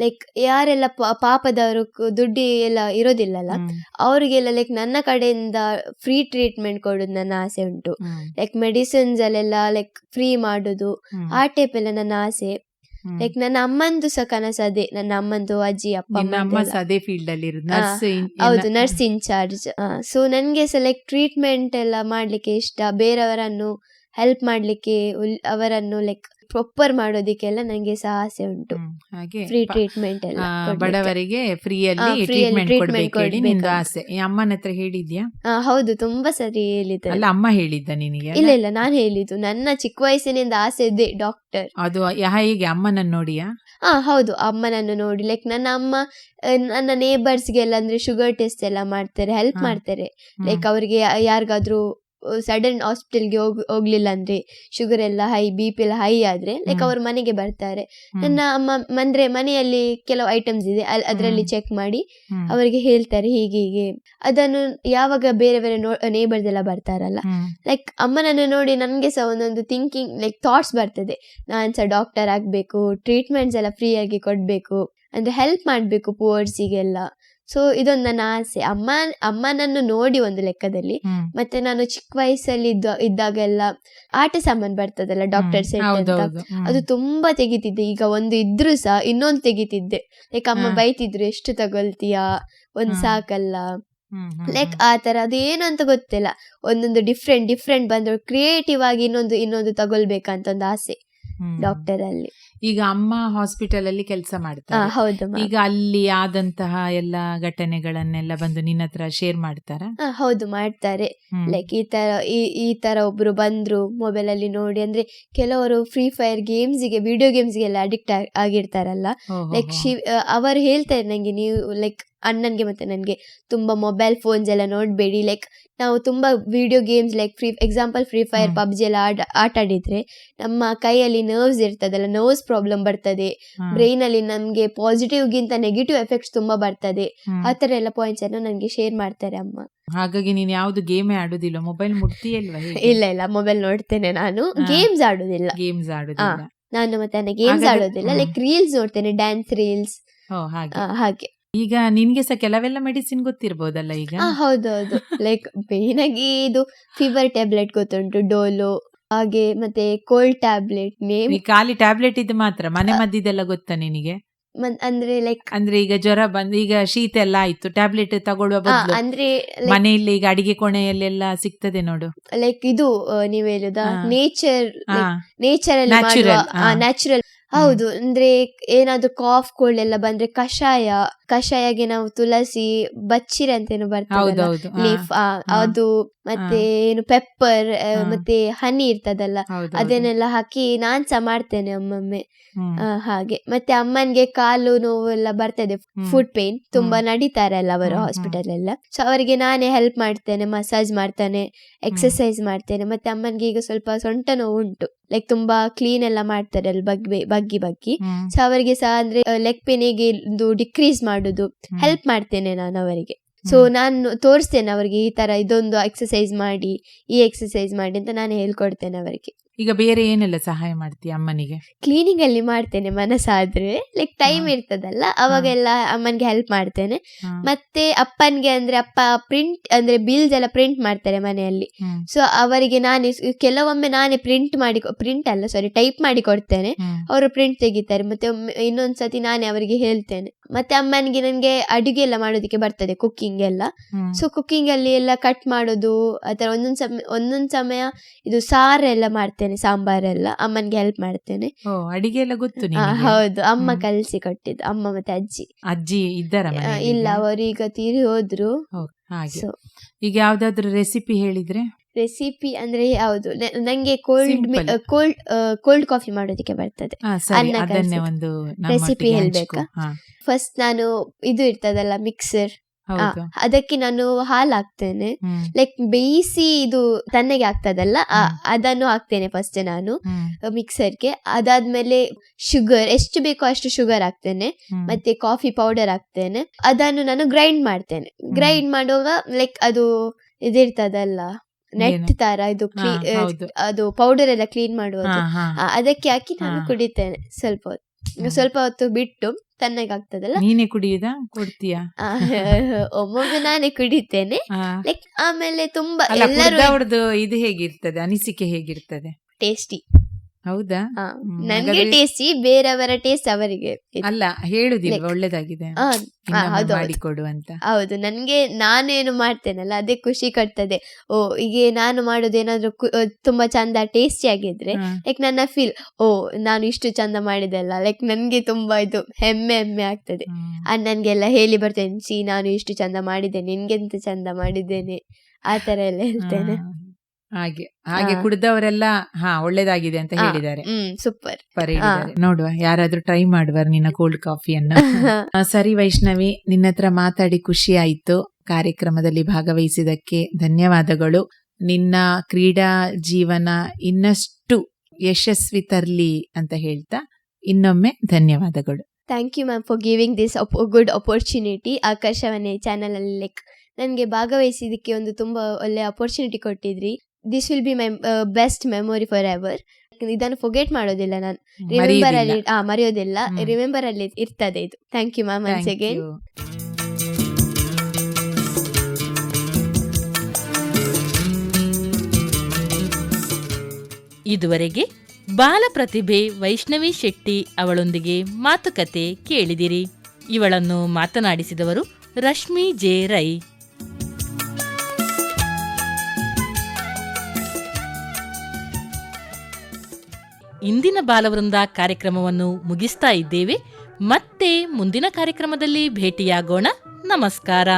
ಲೈಕ್ ಯಾರೆಲ್ಲ ಪಾಪದವರು ದುಡ್ಡಿ ಎಲ್ಲ ಇರೋದಿಲ್ಲಲ್ಲ ಅವ್ರಿಗೆಲ್ಲ ಲೈಕ್ ನನ್ನ ಕಡೆಯಿಂದ ಫ್ರೀ ಟ್ರೀಟ್ಮೆಂಟ್ ಕೊಡೋದು ನನ್ನ ಆಸೆ ಉಂಟು. ಲೈಕ್ ಮೆಡಿಸಿನ್ಸ್ ಅಲ್ಲೆಲ್ಲ ಲೈಕ್ ಫ್ರೀ ಮಾಡೋದು. ಆ ಟೈಪ್ ಎಲ್ಲ ನನ್ನ ಆಸೆ. ಲೈಕ್ ನನ್ನ ಅಮ್ಮಂದು ಸಹ ಕನಸು ಅದೇ. ನನ್ನ ಅಮ್ಮಂದು ಅಜ್ಜಿ ಅಪ್ಪ ಅದೇ ಫೀಲ್ಡ್ ಅಲ್ಲಿ ಹೌದು ನರ್ಸ್ ಇನ್ಚಾರ್ಜ್ ಸೊ ನನ್ಗೆ ಸಹ ಲೈಕ್ ಟ್ರೀಟ್ಮೆಂಟ್ ಎಲ್ಲ ಮಾಡ್ಲಿಕ್ಕೆ ಇಷ್ಟ. ಬೇರೆಯವರನ್ನು ಹೆಲ್ಪ್ ಮಾಡ್ಲಿಕ್ಕೆ ಅವರನ್ನು ಲೈಕ್ ಪ್ರಾಪರ್ ಮಾಡೋದಿಕ್ಕೆಲ್ಲ ನನಗೆ ಸಹ ಆಸೆ ಉಂಟು ಹಾಗೆ. ಫ್ರೀ ಟ್ರೀಟ್ಮೆಂಟ್ ಎಲ್ಲ ಬಡವರಿಗೆ ಫ್ರೀಯಲ್ಲಿ ಟ್ರೀಟ್ಮೆಂಟ್ ಕೊಡಬೇಕು ಆಸೆ. ಅಮ್ಮನ ಹತ್ರ ಹೇಳಿದ್ಯಾ? ಹೌದು ತುಂಬಾ ಸರಿ ಹೇಳಿದ್ದೆ. ಅಲ್ಲ ಅಮ್ಮ ಹೇಳಿದ್ದ ನಿನಗೆ ಇಲ್ಲ ಇಲ್ಲ ನಾನು ಹೇಳಿದ್ದು. ನನ್ನ ಚಿಕ್ಕ ವಯಸ್ಸಿನಿಂದ ಆಸೆ ಇದೆ ಡಾಕ್ಟರ್ ಅದು ಹೇಗೆ ಅಮ್ಮನನ್ನು ನೋಡಿಯಾ? ಹಾ ಹೌದು ಅಮ್ಮನನ್ನು ನೋಡಿ. ಲೈಕ್ ನನ್ನ ಅಮ್ಮ ನನ್ನ ನೇಬರ್ಸ್ಗೆಲ್ಲ ಅಂದ್ರೆ ಶುಗರ್ ಟೆಸ್ಟ್ ಎಲ್ಲ ಮಾಡ್ತಾರೆ ಹೆಲ್ಪ್ ಮಾಡ್ತಾರೆ. ಲೈಕ್ ಅವರಿಗೆ ಯಾರಿಗಾದ್ರೂ ಸಡನ್ ಹಾಸ್ಪಿಟಲ್ಗೆ ಹೋಗ್ ಹೋಗ್ಲಿಲ್ಲ ಅಂದ್ರೆ ಶುಗರ್ ಎಲ್ಲ ಹೈ ಬಿ ಪಿ ಎಲ್ಲ ಹೈ ಆದ್ರೆ ಲೈಕ್. ಅವ್ರ ಮನೆಗೆ ಬರ್ತಾರೆ. ನನ್ನ ಅಮ್ಮ ಅಂದ್ರೆ ಮನೆಯಲ್ಲಿ ಕೆಲವು ಐಟಮ್ಸ್ ಇದೆ ಅದ್ರಲ್ಲಿ ಅದರಲ್ಲಿ ಚೆಕ್ ಮಾಡಿ ಅವರಿಗೆ ಹೇಳ್ತಾರೆ ಹೀಗೆ ಹೀಗೆ. ಅದನ್ನು ಯಾವಾಗ ಬೇರೆ ಬೇರೆ ನೇಬರ್ಸ್ ಎಲ್ಲ ಬರ್ತಾರಲ್ಲ ಲೈಕ್ ಅಮ್ಮನನ್ನು ನೋಡಿ ನನಗೆ ಸಹ ಒಂದೊಂದು ಥಿಂಕಿಂಗ್ ಲೈಕ್ ಥಾಟ್ಸ್ ಬರ್ತದೆ. ನಾನು ಸಹ ಡಾಕ್ಟರ್ ಆಗಬೇಕು ಟ್ರೀಟ್ಮೆಂಟ್ಸ್ ಎಲ್ಲ ಫ್ರೀ ಆಗಿ ಕೊಡ್ಬೇಕು ಅಂದ್ರೆ ಹೆಲ್ಪ್ ಮಾಡಬೇಕು ಪುವರ್ಸಿಗೆಲ್ಲ ಸೊ ಇದೊಂದು ನನ್ನ ಆಸೆ. ಅಮ್ಮ ಅಮ್ಮನನ್ನು ನೋಡಿ ಒಂದು ಲೆಕ್ಕದಲ್ಲಿ. ಮತ್ತೆ ನಾನು ಚಿಕ್ಕ ವಯಸ್ಸಲ್ಲಿ ಇದ್ದ ಇದ್ದಾಗೆಲ್ಲ ಆಟ ಸಾಮಾನು ಬರ್ತದಲ್ಲ ಡಾಕ್ಟರ್ ಸೆಟ್ ಅಂತ. ಅದು ತುಂಬಾ ತೆಗಿತಿದ್ದೆ. ಈಗ ಒಂದು ಇದ್ರು ಸಹ ಇನ್ನೊಂದು ತೆಗಿತಿದ್ದೆ. ಲೈಕ್ ಅಮ್ಮ. ಬೈತಿದ್ರು ಎಷ್ಟು ತಗೊಳ್ತೀಯಾ? ಒಂದು ಸಾಕಲ್ಲ. ಲೈಕ್ ಆ ತರ ಅದು ಏನು ಅಂತ ಗೊತ್ತಿಲ್ಲ. ಒಂದೊಂದು ಡಿಫ್ರೆಂಟ್ ಡಿಫ್ರೆಂಟ್ ಬಂದ್ರು. ಕ್ರಿಯೇಟಿವ್ ಆಗಿ ಇನ್ನೊಂದು ಇನ್ನೊಂದು ತಗೊಳ್ಬೇಕಂತ ಒಂದು ಆಸೆ ಡಾಕ್ಟರ್ ಅಲ್ಲಿ. ಈಗ ಅಮ್ಮ ಹಾಸ್ಪಿಟಲ್ ಅಲ್ಲಿ ಕೆಲಸ ಮಾಡ್ತಾರೆ. ಹೌದು ಈಗ ಅಲ್ಲಿ ಆದಂತಹ ಎಲ್ಲ ಘಟನೆಗಳನ್ನೆಲ್ಲ ಬಂದು ನಿನ್ನ ಹತ್ರ ಶೇರ್ ಮಾಡ್ತಾರ? ಹೌದು ಮಾಡ್ತಾರೆ. ಲೈಕ್ ಈ ತರ ಈ ತರ ಒಬ್ರು ಬಂದ್ರು ಮೊಬೈಲ್ ಅಲ್ಲಿ ನೋಡಿ ಅಂದ್ರೆ ಕೆಲವರು ಫ್ರೀ ಫೈರ್ ಗೇಮ್ಸ್ಗೆ ವಿಡಿಯೋ ಗೇಮ್ಸ್ ಗೆಲ್ಲ ಅಡಿಕ್ಟ್ ಆಗಿರ್ತಾರಲ್ಲ. ಲೈಕ್ ಶಿವ್ ಅವರು ಹೇಳ್ತಾರೆ ನಂಗೆ ನೀವು ಲೈಕ್ ಅಣ್ಣನ್ಗೆ ಮತ್ತೆ ನನಗೆ ತುಂಬಾ ಮೊಬೈಲ್ ಫೋನ್ಸ್ ಎಲ್ಲ ನೋಡಬೇಡಿ. ಲೈಕ್ ನಾವು ತುಂಬಾ video games like free example free fire. PUBG ಎಲ್ಲ ಆಟ ಆಟ ಆಡಿದ್ರೆ ನಮ್ಮ ಕೈಯಲ್ಲಿ ನರ್ವ್ಸ್ ಇರ್ತದಲ್ಲ ನರ್ವ್ಸ್ ಪ್ರಾಬ್ಲಮ್ ಬರ್ತದೆ. ಬ್ರೈನ್ ಅಲ್ಲಿ ಪಾಸಿಟಿವ್ಗಿಂತ ಪಾಸಿಟಿವ್ ಗಿಂತ ನೆಗೆಟಿವ್ ಎಫೆಕ್ಟ್ಸ್ ತುಂಬಾ ಬರ್ತದೆ. ಆ ಥರ ಎಲ್ಲ ಪಾಯಿಂಟ್ಸ್ ಅನ್ನು ನನಗೆ ಶೇರ್ ಮಾಡ್ತಾರೆ ಅಮ್ಮ. ಹಾಗಾಗಿ ನೀನು ಯಾವ್ದು ಗೇಮ್ ಆಡುದಿಲ್ಲ ಮೊಬೈಲ್ ಮುಟ್ತಿಯಲ್ವಾ ಇಲ್ಲ ಇಲ್ಲ ಮೊಬೈಲ್ ನೋಡ್ತೇನೆ ನಾನು. ಗೇಮ್ಸ್ ಆಡುದಿಲ್ಲ. ಗೇಮ್ಸ್ ಆಡುದಿಲ್ಲ. ನಾನು ಮತ್ತೆ ಗೇಮ್ಸ್ ಆಡೋದಿಲ್ಲ ಲೈಕ್ ರೀಲ್ಸ್ ನೋಡ್ತೇನೆ ಡ್ಯಾನ್ಸ್ ರೀಲ್ಸ್ ಹಾಗೆ. ಈಗ ನಿನ್ಗೆ ಸಹ ಕೆಲವೆಲ್ಲ ಮೆಡಿಸಿನ್ ಗೊತ್ತಿರ್ಬೋದಲ್ಲ ಈಗ? ಹೌದೌದು. ಹೌದು ಹೌದು ಲೈಕ್ ಮೇನ್ ಆಗಿ ಇದು ಫೀವರ್ ಟ್ಯಾಬ್ಲೆಟ್ ಗೊತ್ತುಂಟು ಡೋಲೋ ಹಾಗೆ ಮತ್ತೆ ಕೋಲ್ಡ್ ಟ್ಯಾಬ್ಲೆಟ್ ನೇಮ್ ಈ ಖಾಲಿ ಟ್ಯಾಬ್ಲೆಟ್ ಇದು ಮಾತ್ರ ಮನೆ ಮದ್ದಿದೆಲ್ಲ ಗೊತ್ತಾ ನಿನಗೆ? ಅಂದ್ರೆ ಲೈಕ್ ಅಂದ್ರೆ ಈಗ ಜ್ವರ ಬಂದ್ ಈಗ ಶೀತ ಎಲ್ಲ ಆಯ್ತು ಟ್ಯಾಬ್ಲೆಟ್ ತಗೊಳ್ಳುವ ಬದಲು ಅಂದ್ರೆ ಮನೆಯಲ್ಲಿ ಈಗ ಅಡಿಗೆ ಕೋಣೆಯಲ್ಲೆಲ್ಲ ಸಿಗ್ತದೆ ನೋಡು. ಲೈಕ್ ಇದು ಆ, ನೀವ್ ಹೇಳುದ ಹಾ. ನೇಚರ್ ಹಾ ನೇಚರ್ ಅಲ್ಲಿ Natural, ಮಾಡುವ ಹಾ. ನ್ಯಾಚುರಲ್ ಹೌದು ಅಂದ್ರೆ ಏನಾದ್ರು ಕಾಫ್ ಕೋಲ್ಡ್ ಎಲ್ಲ ಬಂದ್ರೆ ಕಷಾಯ ಕಷಾಯಗೆ ನಾವು ತುಳಸಿ ಬಚ್ಚಿರ ಅಂತೇನು ಬರ್ತದೆ ಹೌದೌದು ಹಾ, ಲೀಫ್ ಹಾ. ಅದು ಮತ್ತೆ ಏನು ಪೆಪ್ಪರ್ ಹಾ. ಮತ್ತೆ ಹನಿ ಇರ್ತದಲ್ಲ? ಹೌದೌದು. ಅದನ್ನೆಲ್ಲ ಹಾಕಿ ನಾನ್ಸ ಮಾಡ್ತೇನೆ ಒಮ್ಮೊಮ್ಮೆ. ಹ್ಮ್. ಹಾಗೆ. ಮತ್ತೆ ಅಮ್ಮನ್ಗೆ ಕಾಲು ನೋವು ಎಲ್ಲ ಬರ್ತದೆ ಹ್ಮ್. ಫುಡ್ ಪೇನ್ ತುಂಬಾ ನಡೀತಾರಲ್ಲ ಅವರು ಹ್ಮ್, ಹಾಸ್ಪಿಟಲ್ ಎಲ್ಲ. ಸೊ ಅವರಿಗೆ ನಾನೇ ಹೆಲ್ಪ್ ಮಾಡ್ತೇನೆ ಮಸಾಜ್ ಮಾಡ್ತೇನೆ ಎಕ್ಸರ್ಸೈಸ್ ಮಾಡ್ತೇನೆ. ಮತ್ತೆ ಅಮ್ಮನ್ಗೆ ಈಗ ಸ್ವಲ್ಪ ಸೊಂಟ ನೋವು ಉಂಟು ಲೈಕ್ ತುಂಬಾ ಕ್ಲೀನ್ ಎಲ್ಲ ಮಾಡ್ತಾರೆ ಅಲ್ಲಿ ಬಗ್ಗಿ ಬಗ್ಗಿ ಬಗ್ಗಿ. ಸೊ ಅವರಿಗೆ ಸಹ ಅಂದ್ರೆ ಲೆಗ್ ಪೇನಿಗೆ ಒಂದು ಡಿಕ್ರೀಸ್ ಮಾಡುದು ಹೆಲ್ಪ್ ಮಾಡ್ತೇನೆ ನಾನು ಅವರಿಗೆ. ಸೊ ನಾನು ತೋರಿಸ್ತೇನೆ ಅವರಿಗೆ ಈ ತರ ಇದೊಂದು ಎಕ್ಸಸೈಸ್ ಮಾಡಿ ಈ ಎಕ್ಸಸೈಸ್ ಮಾಡಿ ಅಂತ ನಾನು ಹೇಳ್ಕೊಡ್ತೇನೆ ಅವರಿಗೆ. ಈಗ ಬೇರೆ ಏನೆಲ್ಲ ಸಹಾಯ ಮಾಡ್ತೀಯ ಅಮ್ಮನಿಗೆ? ಕ್ಲೀನಿಂಗ್ ಅಲ್ಲಿ ಮಾಡ್ತೇನೆ ಮನಸ್ಸಾದ್ರೆ ಲೈಕ್ ಟೈಮ್. ಇರ್ತದಲ್ಲ ಅವಾಗೆಲ್ಲ ಅಮ್ಮನ್ಗೆ ಹೆಲ್ಪ್ ಮಾಡ್ತೇನೆ. ಮತ್ತೆ ಅಪ್ಪನ್ಗೆ ಅಂದ್ರೆ ಅಪ್ಪ ಪ್ರಿಂಟ್ ಅಂದ್ರೆ ಬಿಲ್ಸ್ ಎಲ್ಲ ಪ್ರಿಂಟ್ ಮಾಡ್ತಾರೆ ಮನೆಯಲ್ಲಿ. ಸೊ ಅವರಿಗೆ ನಾನೇ ಕೆಲವೊಮ್ಮೆ ನಾನೇ ಪ್ರಿಂಟ್ ಮಾಡಿ ಪ್ರಿಂಟ್ ಅಲ್ಲ ಸಾರಿ ಟೈಪ್ ಮಾಡಿ ಕೊಡ್ತೇನೆ. ಅವರು ಪ್ರಿಂಟ್ ತೆಗಿತಾರೆ ಮತ್ತೆ ಇನ್ನೊಂದ್ಸತಿ ನಾನೇ ಅವರಿಗೆ ಹೇಳ್ತೇನೆ. ಮತ್ತೆ ಅಮ್ಮನಿಗೆ ನನಗೆ ಅಡುಗೆ ಎಲ್ಲ ಮಾಡೋದಕ್ಕೆ ಬರ್ತದೆ ಕುಕ್ಕಿಂಗ್ ಎಲ್ಲ. ಸೊ ಕುಕ್ಕಿಂಗ್ ಅಲ್ಲಿ ಎಲ್ಲ ಕಟ್ ಮಾಡೋದು ಆತರ ಒಂದೊಂದ್ ಸಮಯ ಒಂದೊಂದ್ ಸಮಯ ಇದು ಸಾರೆಲ್ಲ ಮಾಡ್ತೇನೆ ಸಾಂಬಾರೆಲ್ಲ ಅಮ್ಮನಿಗೆ ಹೆಲ್ಪ್ ಮಾಡ್ತೇನೆ ಓ ಅಡಿಗೆ ಎಲ್ಲ ಗೊತ್ತು ಆ, ನಿನಗೆ? ಹೌದು ಅಮ್ಮ ಹ್ಮ್. ಕಲಿಸಿ ಕೊಟ್ಟಿದ್ದು ಅಮ್ಮ ಮತ್ತೆ ಅಜ್ಜಿ ಅಜ್ಜಿ ಇದ್ದಾರ ಆ, ಮನೆಯಲ್ಲಿ ಇಲ್ಲ? ಅವರು ಈಗ ತೀರಿ ಹೋದ್ರು ಓ, ಹಾಗೆ ಸೊ ಈಗ ಯಾವ್ದಾದ್ರು ರೆಸಿಪಿ ಹೇಳಿದ್ರೆ ರೆಸಿಪಿ ಅಂದ್ರೆ ಯಾವುದು? ನಂಗೆ ಕೋಲ್ಡ್ ಕೋಲ್ಡ್ ಕೋಲ್ಡ್ ಕಾಫಿ ಮಾಡೋದಕ್ಕೆ ಬರ್ತದೆ. ರೆಸಿಪಿ ಹೇಳ್ಬೇಕಾ? ಫಸ್ಟ್ ನಾನು ಇದು ಇರ್ತದಲ್ಲ ಮಿಕ್ಸರ್ ಅದಕ್ಕೆ ನಾನು ಹಾಲು ಹಾಕ್ತೇನೆ ಲೈಕ್ ಬೇಯಿಸಿ ಇದು ತಣ್ಣಗೆ ಆಗ್ತದಲ್ಲ ಅದನ್ನು ಹಾಕ್ತೇನೆ ಫಸ್ಟ್ ನಾನು. ಮಿಕ್ಸರ್ಗೆ ಅದಾದ್ಮೇಲೆ ಶುಗರ್ ಎಷ್ಟು ಬೇಕೋ ಅಷ್ಟು ಶುಗರ್ ಹಾಕ್ತೇನೆ. ಮತ್ತೆ ಕಾಫಿ ಪೌಡರ್ ಹಾಕ್ತೇನೆ. ಅದನ್ನು ನಾನು ಗ್ರೈಂಡ್ ಮಾಡ್ತೇನೆ. ಗ್ರೈಂಡ್ ಮಾಡುವಾಗ ಲೈಕ್ ಅದು ಇದಿರ್ತದಲ್ಲ. ನೆಟ್? ತರ ಇದು. ಅದು ಪೌಡರ್ ಎಲ್ಲ ಕ್ಲೀನ್ ಮಾಡುವುದು. ಅದಕ್ಕೆ ಹಾಕಿ ನಾನು ಕುಡಿತೇನೆ ಸ್ವಲ್ಪ ಹೊತ್ತು. ಸ್ವಲ್ಪ ಹೊತ್ತು ಬಿಟ್ಟು ತಣ್ಣಗೆ ನೀನೆ ಕುಡಿಯುದ? ಕೊಡ್ತೀಯ? ಒಮ್ಮೊಮ್ಮೆ ನಾನೇ ಕುಡಿತೇನೆ. ಲೈಕ್ ಆಮೇಲೆ ತುಂಬಾ ಎಲ್ಲರೂ ಇದು ಹೇಗಿರ್ತದೆ? ಅನಿಸಿಕೆ ಹೇಗಿರ್ತದೆ? ಟೇಸ್ಟಿ ಹೌದಾ? ನನಗೆ ಟೇಸ್ಟಿ ಬೇರೆಯವರ ಟೇಸ್ಟ್ ಅವರಿಗೆ. ಅಲ್ಲ ಹೇಳುದಿಲ್ಲ ಒಳ್ಳೇದಾಗಿದೆ ಹೌದು ಹೌದು. ಮಾಡಿಕೊಡು ಅಂತ. ಹೌದು ನನ್ಗೆ ನಾನೇನು ಮಾಡ್ತೇನಲ್ಲ ಅದೇ ಖುಷಿ ಕಟ್ತದೆ ಓ ಈಗ ನಾನು ಮಾಡೋದು ಏನಾದ್ರು ಕು- ತುಂಬಾ ಚಂದ ಟೇಸ್ಟಿ ಆಗಿದ್ರೆ ಲೈಕ್ ನನ್ನ ಫೀಲ್ ಓ ನಾನು ಇಷ್ಟು ಚಂದ ಮಾಡಿದೆ ಅಲ್ಲ ಲೈಕ್ ನನ್ಗೆ ತುಂಬಾ ಇದು ಹೆಮ್ಮೆ ಹೆಮ್ಮೆ ಆಗ್ತದೆ. ಅದು ಅಣ್ಣನ್ಗೆಲ್ಲ ಹೇಳಿ ಬರ್ತೇನೆ ಸಿ ನಾನು ಇಷ್ಟು ಚಂದ ಮಾಡಿದ್ದೇನೆ ನಿನ್ಗೆಂತ ಚಂದ ಮಾಡಿದ್ದೇನೆ ಆತರ ತರ ಎಲ್ಲ ಹೇಳ್ತೇನೆ. ಹಾಗೆ ಹಾಗೆ ಕುಡಿದವರೆಲ್ಲ ಹಾ ಒಳ್ಳೇದಾಗಿದೆ ಅಂತ. ಹೇಳಿದ್ದಾರೆ. ಹ್ಮ್ ಸೂಪರ್ ಪರ್ ಹೇಳಿದ್ದಾರೆ. ನೋಡುವ ಯಾರಾದ್ರೂ ಟ್ರೈ ಮಾಡುವ ನಿನ್ನ ಕೋಲ್ಡ್ ಕಾಫಿಯನ್ನು ಸರಿ ವೈಷ್ಣವಿ ನಿನ್ನ ಹತ್ರ ಮಾತಾಡಿ ಖುಷಿ ಆಯ್ತು. ಕಾರ್ಯಕ್ರಮದಲ್ಲಿ ಭಾಗವಹಿಸಿದಕ್ಕೆ ಧನ್ಯವಾದಗಳು. ನಿನ್ನ ಕ್ರೀಡಾ ಜೀವನ ಇನ್ನಷ್ಟು ಯಶಸ್ವಿ ತರ್ಲಿ ಅಂತ ಹೇಳ್ತಾ ಇನ್ನೊಮ್ಮೆ ಧನ್ಯವಾದಗಳು. Thank you ma'am for giving this good opportunity Akashvani channel ಅಲ್ಲಿ ಲೈಕ್ ನನಗೆ ಭಾಗವಹಿಸಿದ್ದಕ್ಕೆ ಒಂದು ತುಂಬಾ ಒಳ್ಳೆ opportunity ಕೊಟ್ಟಿದ್ರಿ. This will be my best memory forever ಇದನ್ನು ಫೊಗೆಟ್ ಮಾಡೋದಿಲ್ಲ ನಾನು. ರಿಮೆಂಬರ್ ಅಲ್ಲಿ. ಆ ಮರೆಯೋದಿಲ್ಲ. ರಿಮೆಂಬರ್ ಅಲ್ಲಿ ಇರ್ತದೆ ಇದು. Thank you ma'am once again. ಇದುವರೆಗೆ ಬಾಲ ಪ್ರತಿಭೆ ವೈಷ್ಣವಿ ಶೆಟ್ಟಿ ಅವಳೊಂದಿಗೆ ಮಾತುಕತೆ ಕೇಳಿದಿರಿ. ಇವಳನ್ನು ಮಾತನಾಡಿಸಿದವರು ರಶ್ಮಿ ಜೆ ರೈ. ಇಂದಿನ ಬಾಲವೃಂದ ಕಾರ್ಯಕ್ರಮವನ್ನು ಮುಗಿಸ್ತಾ ಇದ್ದೇವೆ. ಮತ್ತೆ ಮುಂದಿನ ಕಾರ್ಯಕ್ರಮದಲ್ಲಿ ಭೇಟಿಯಾಗೋಣ. ನಮಸ್ಕಾರ.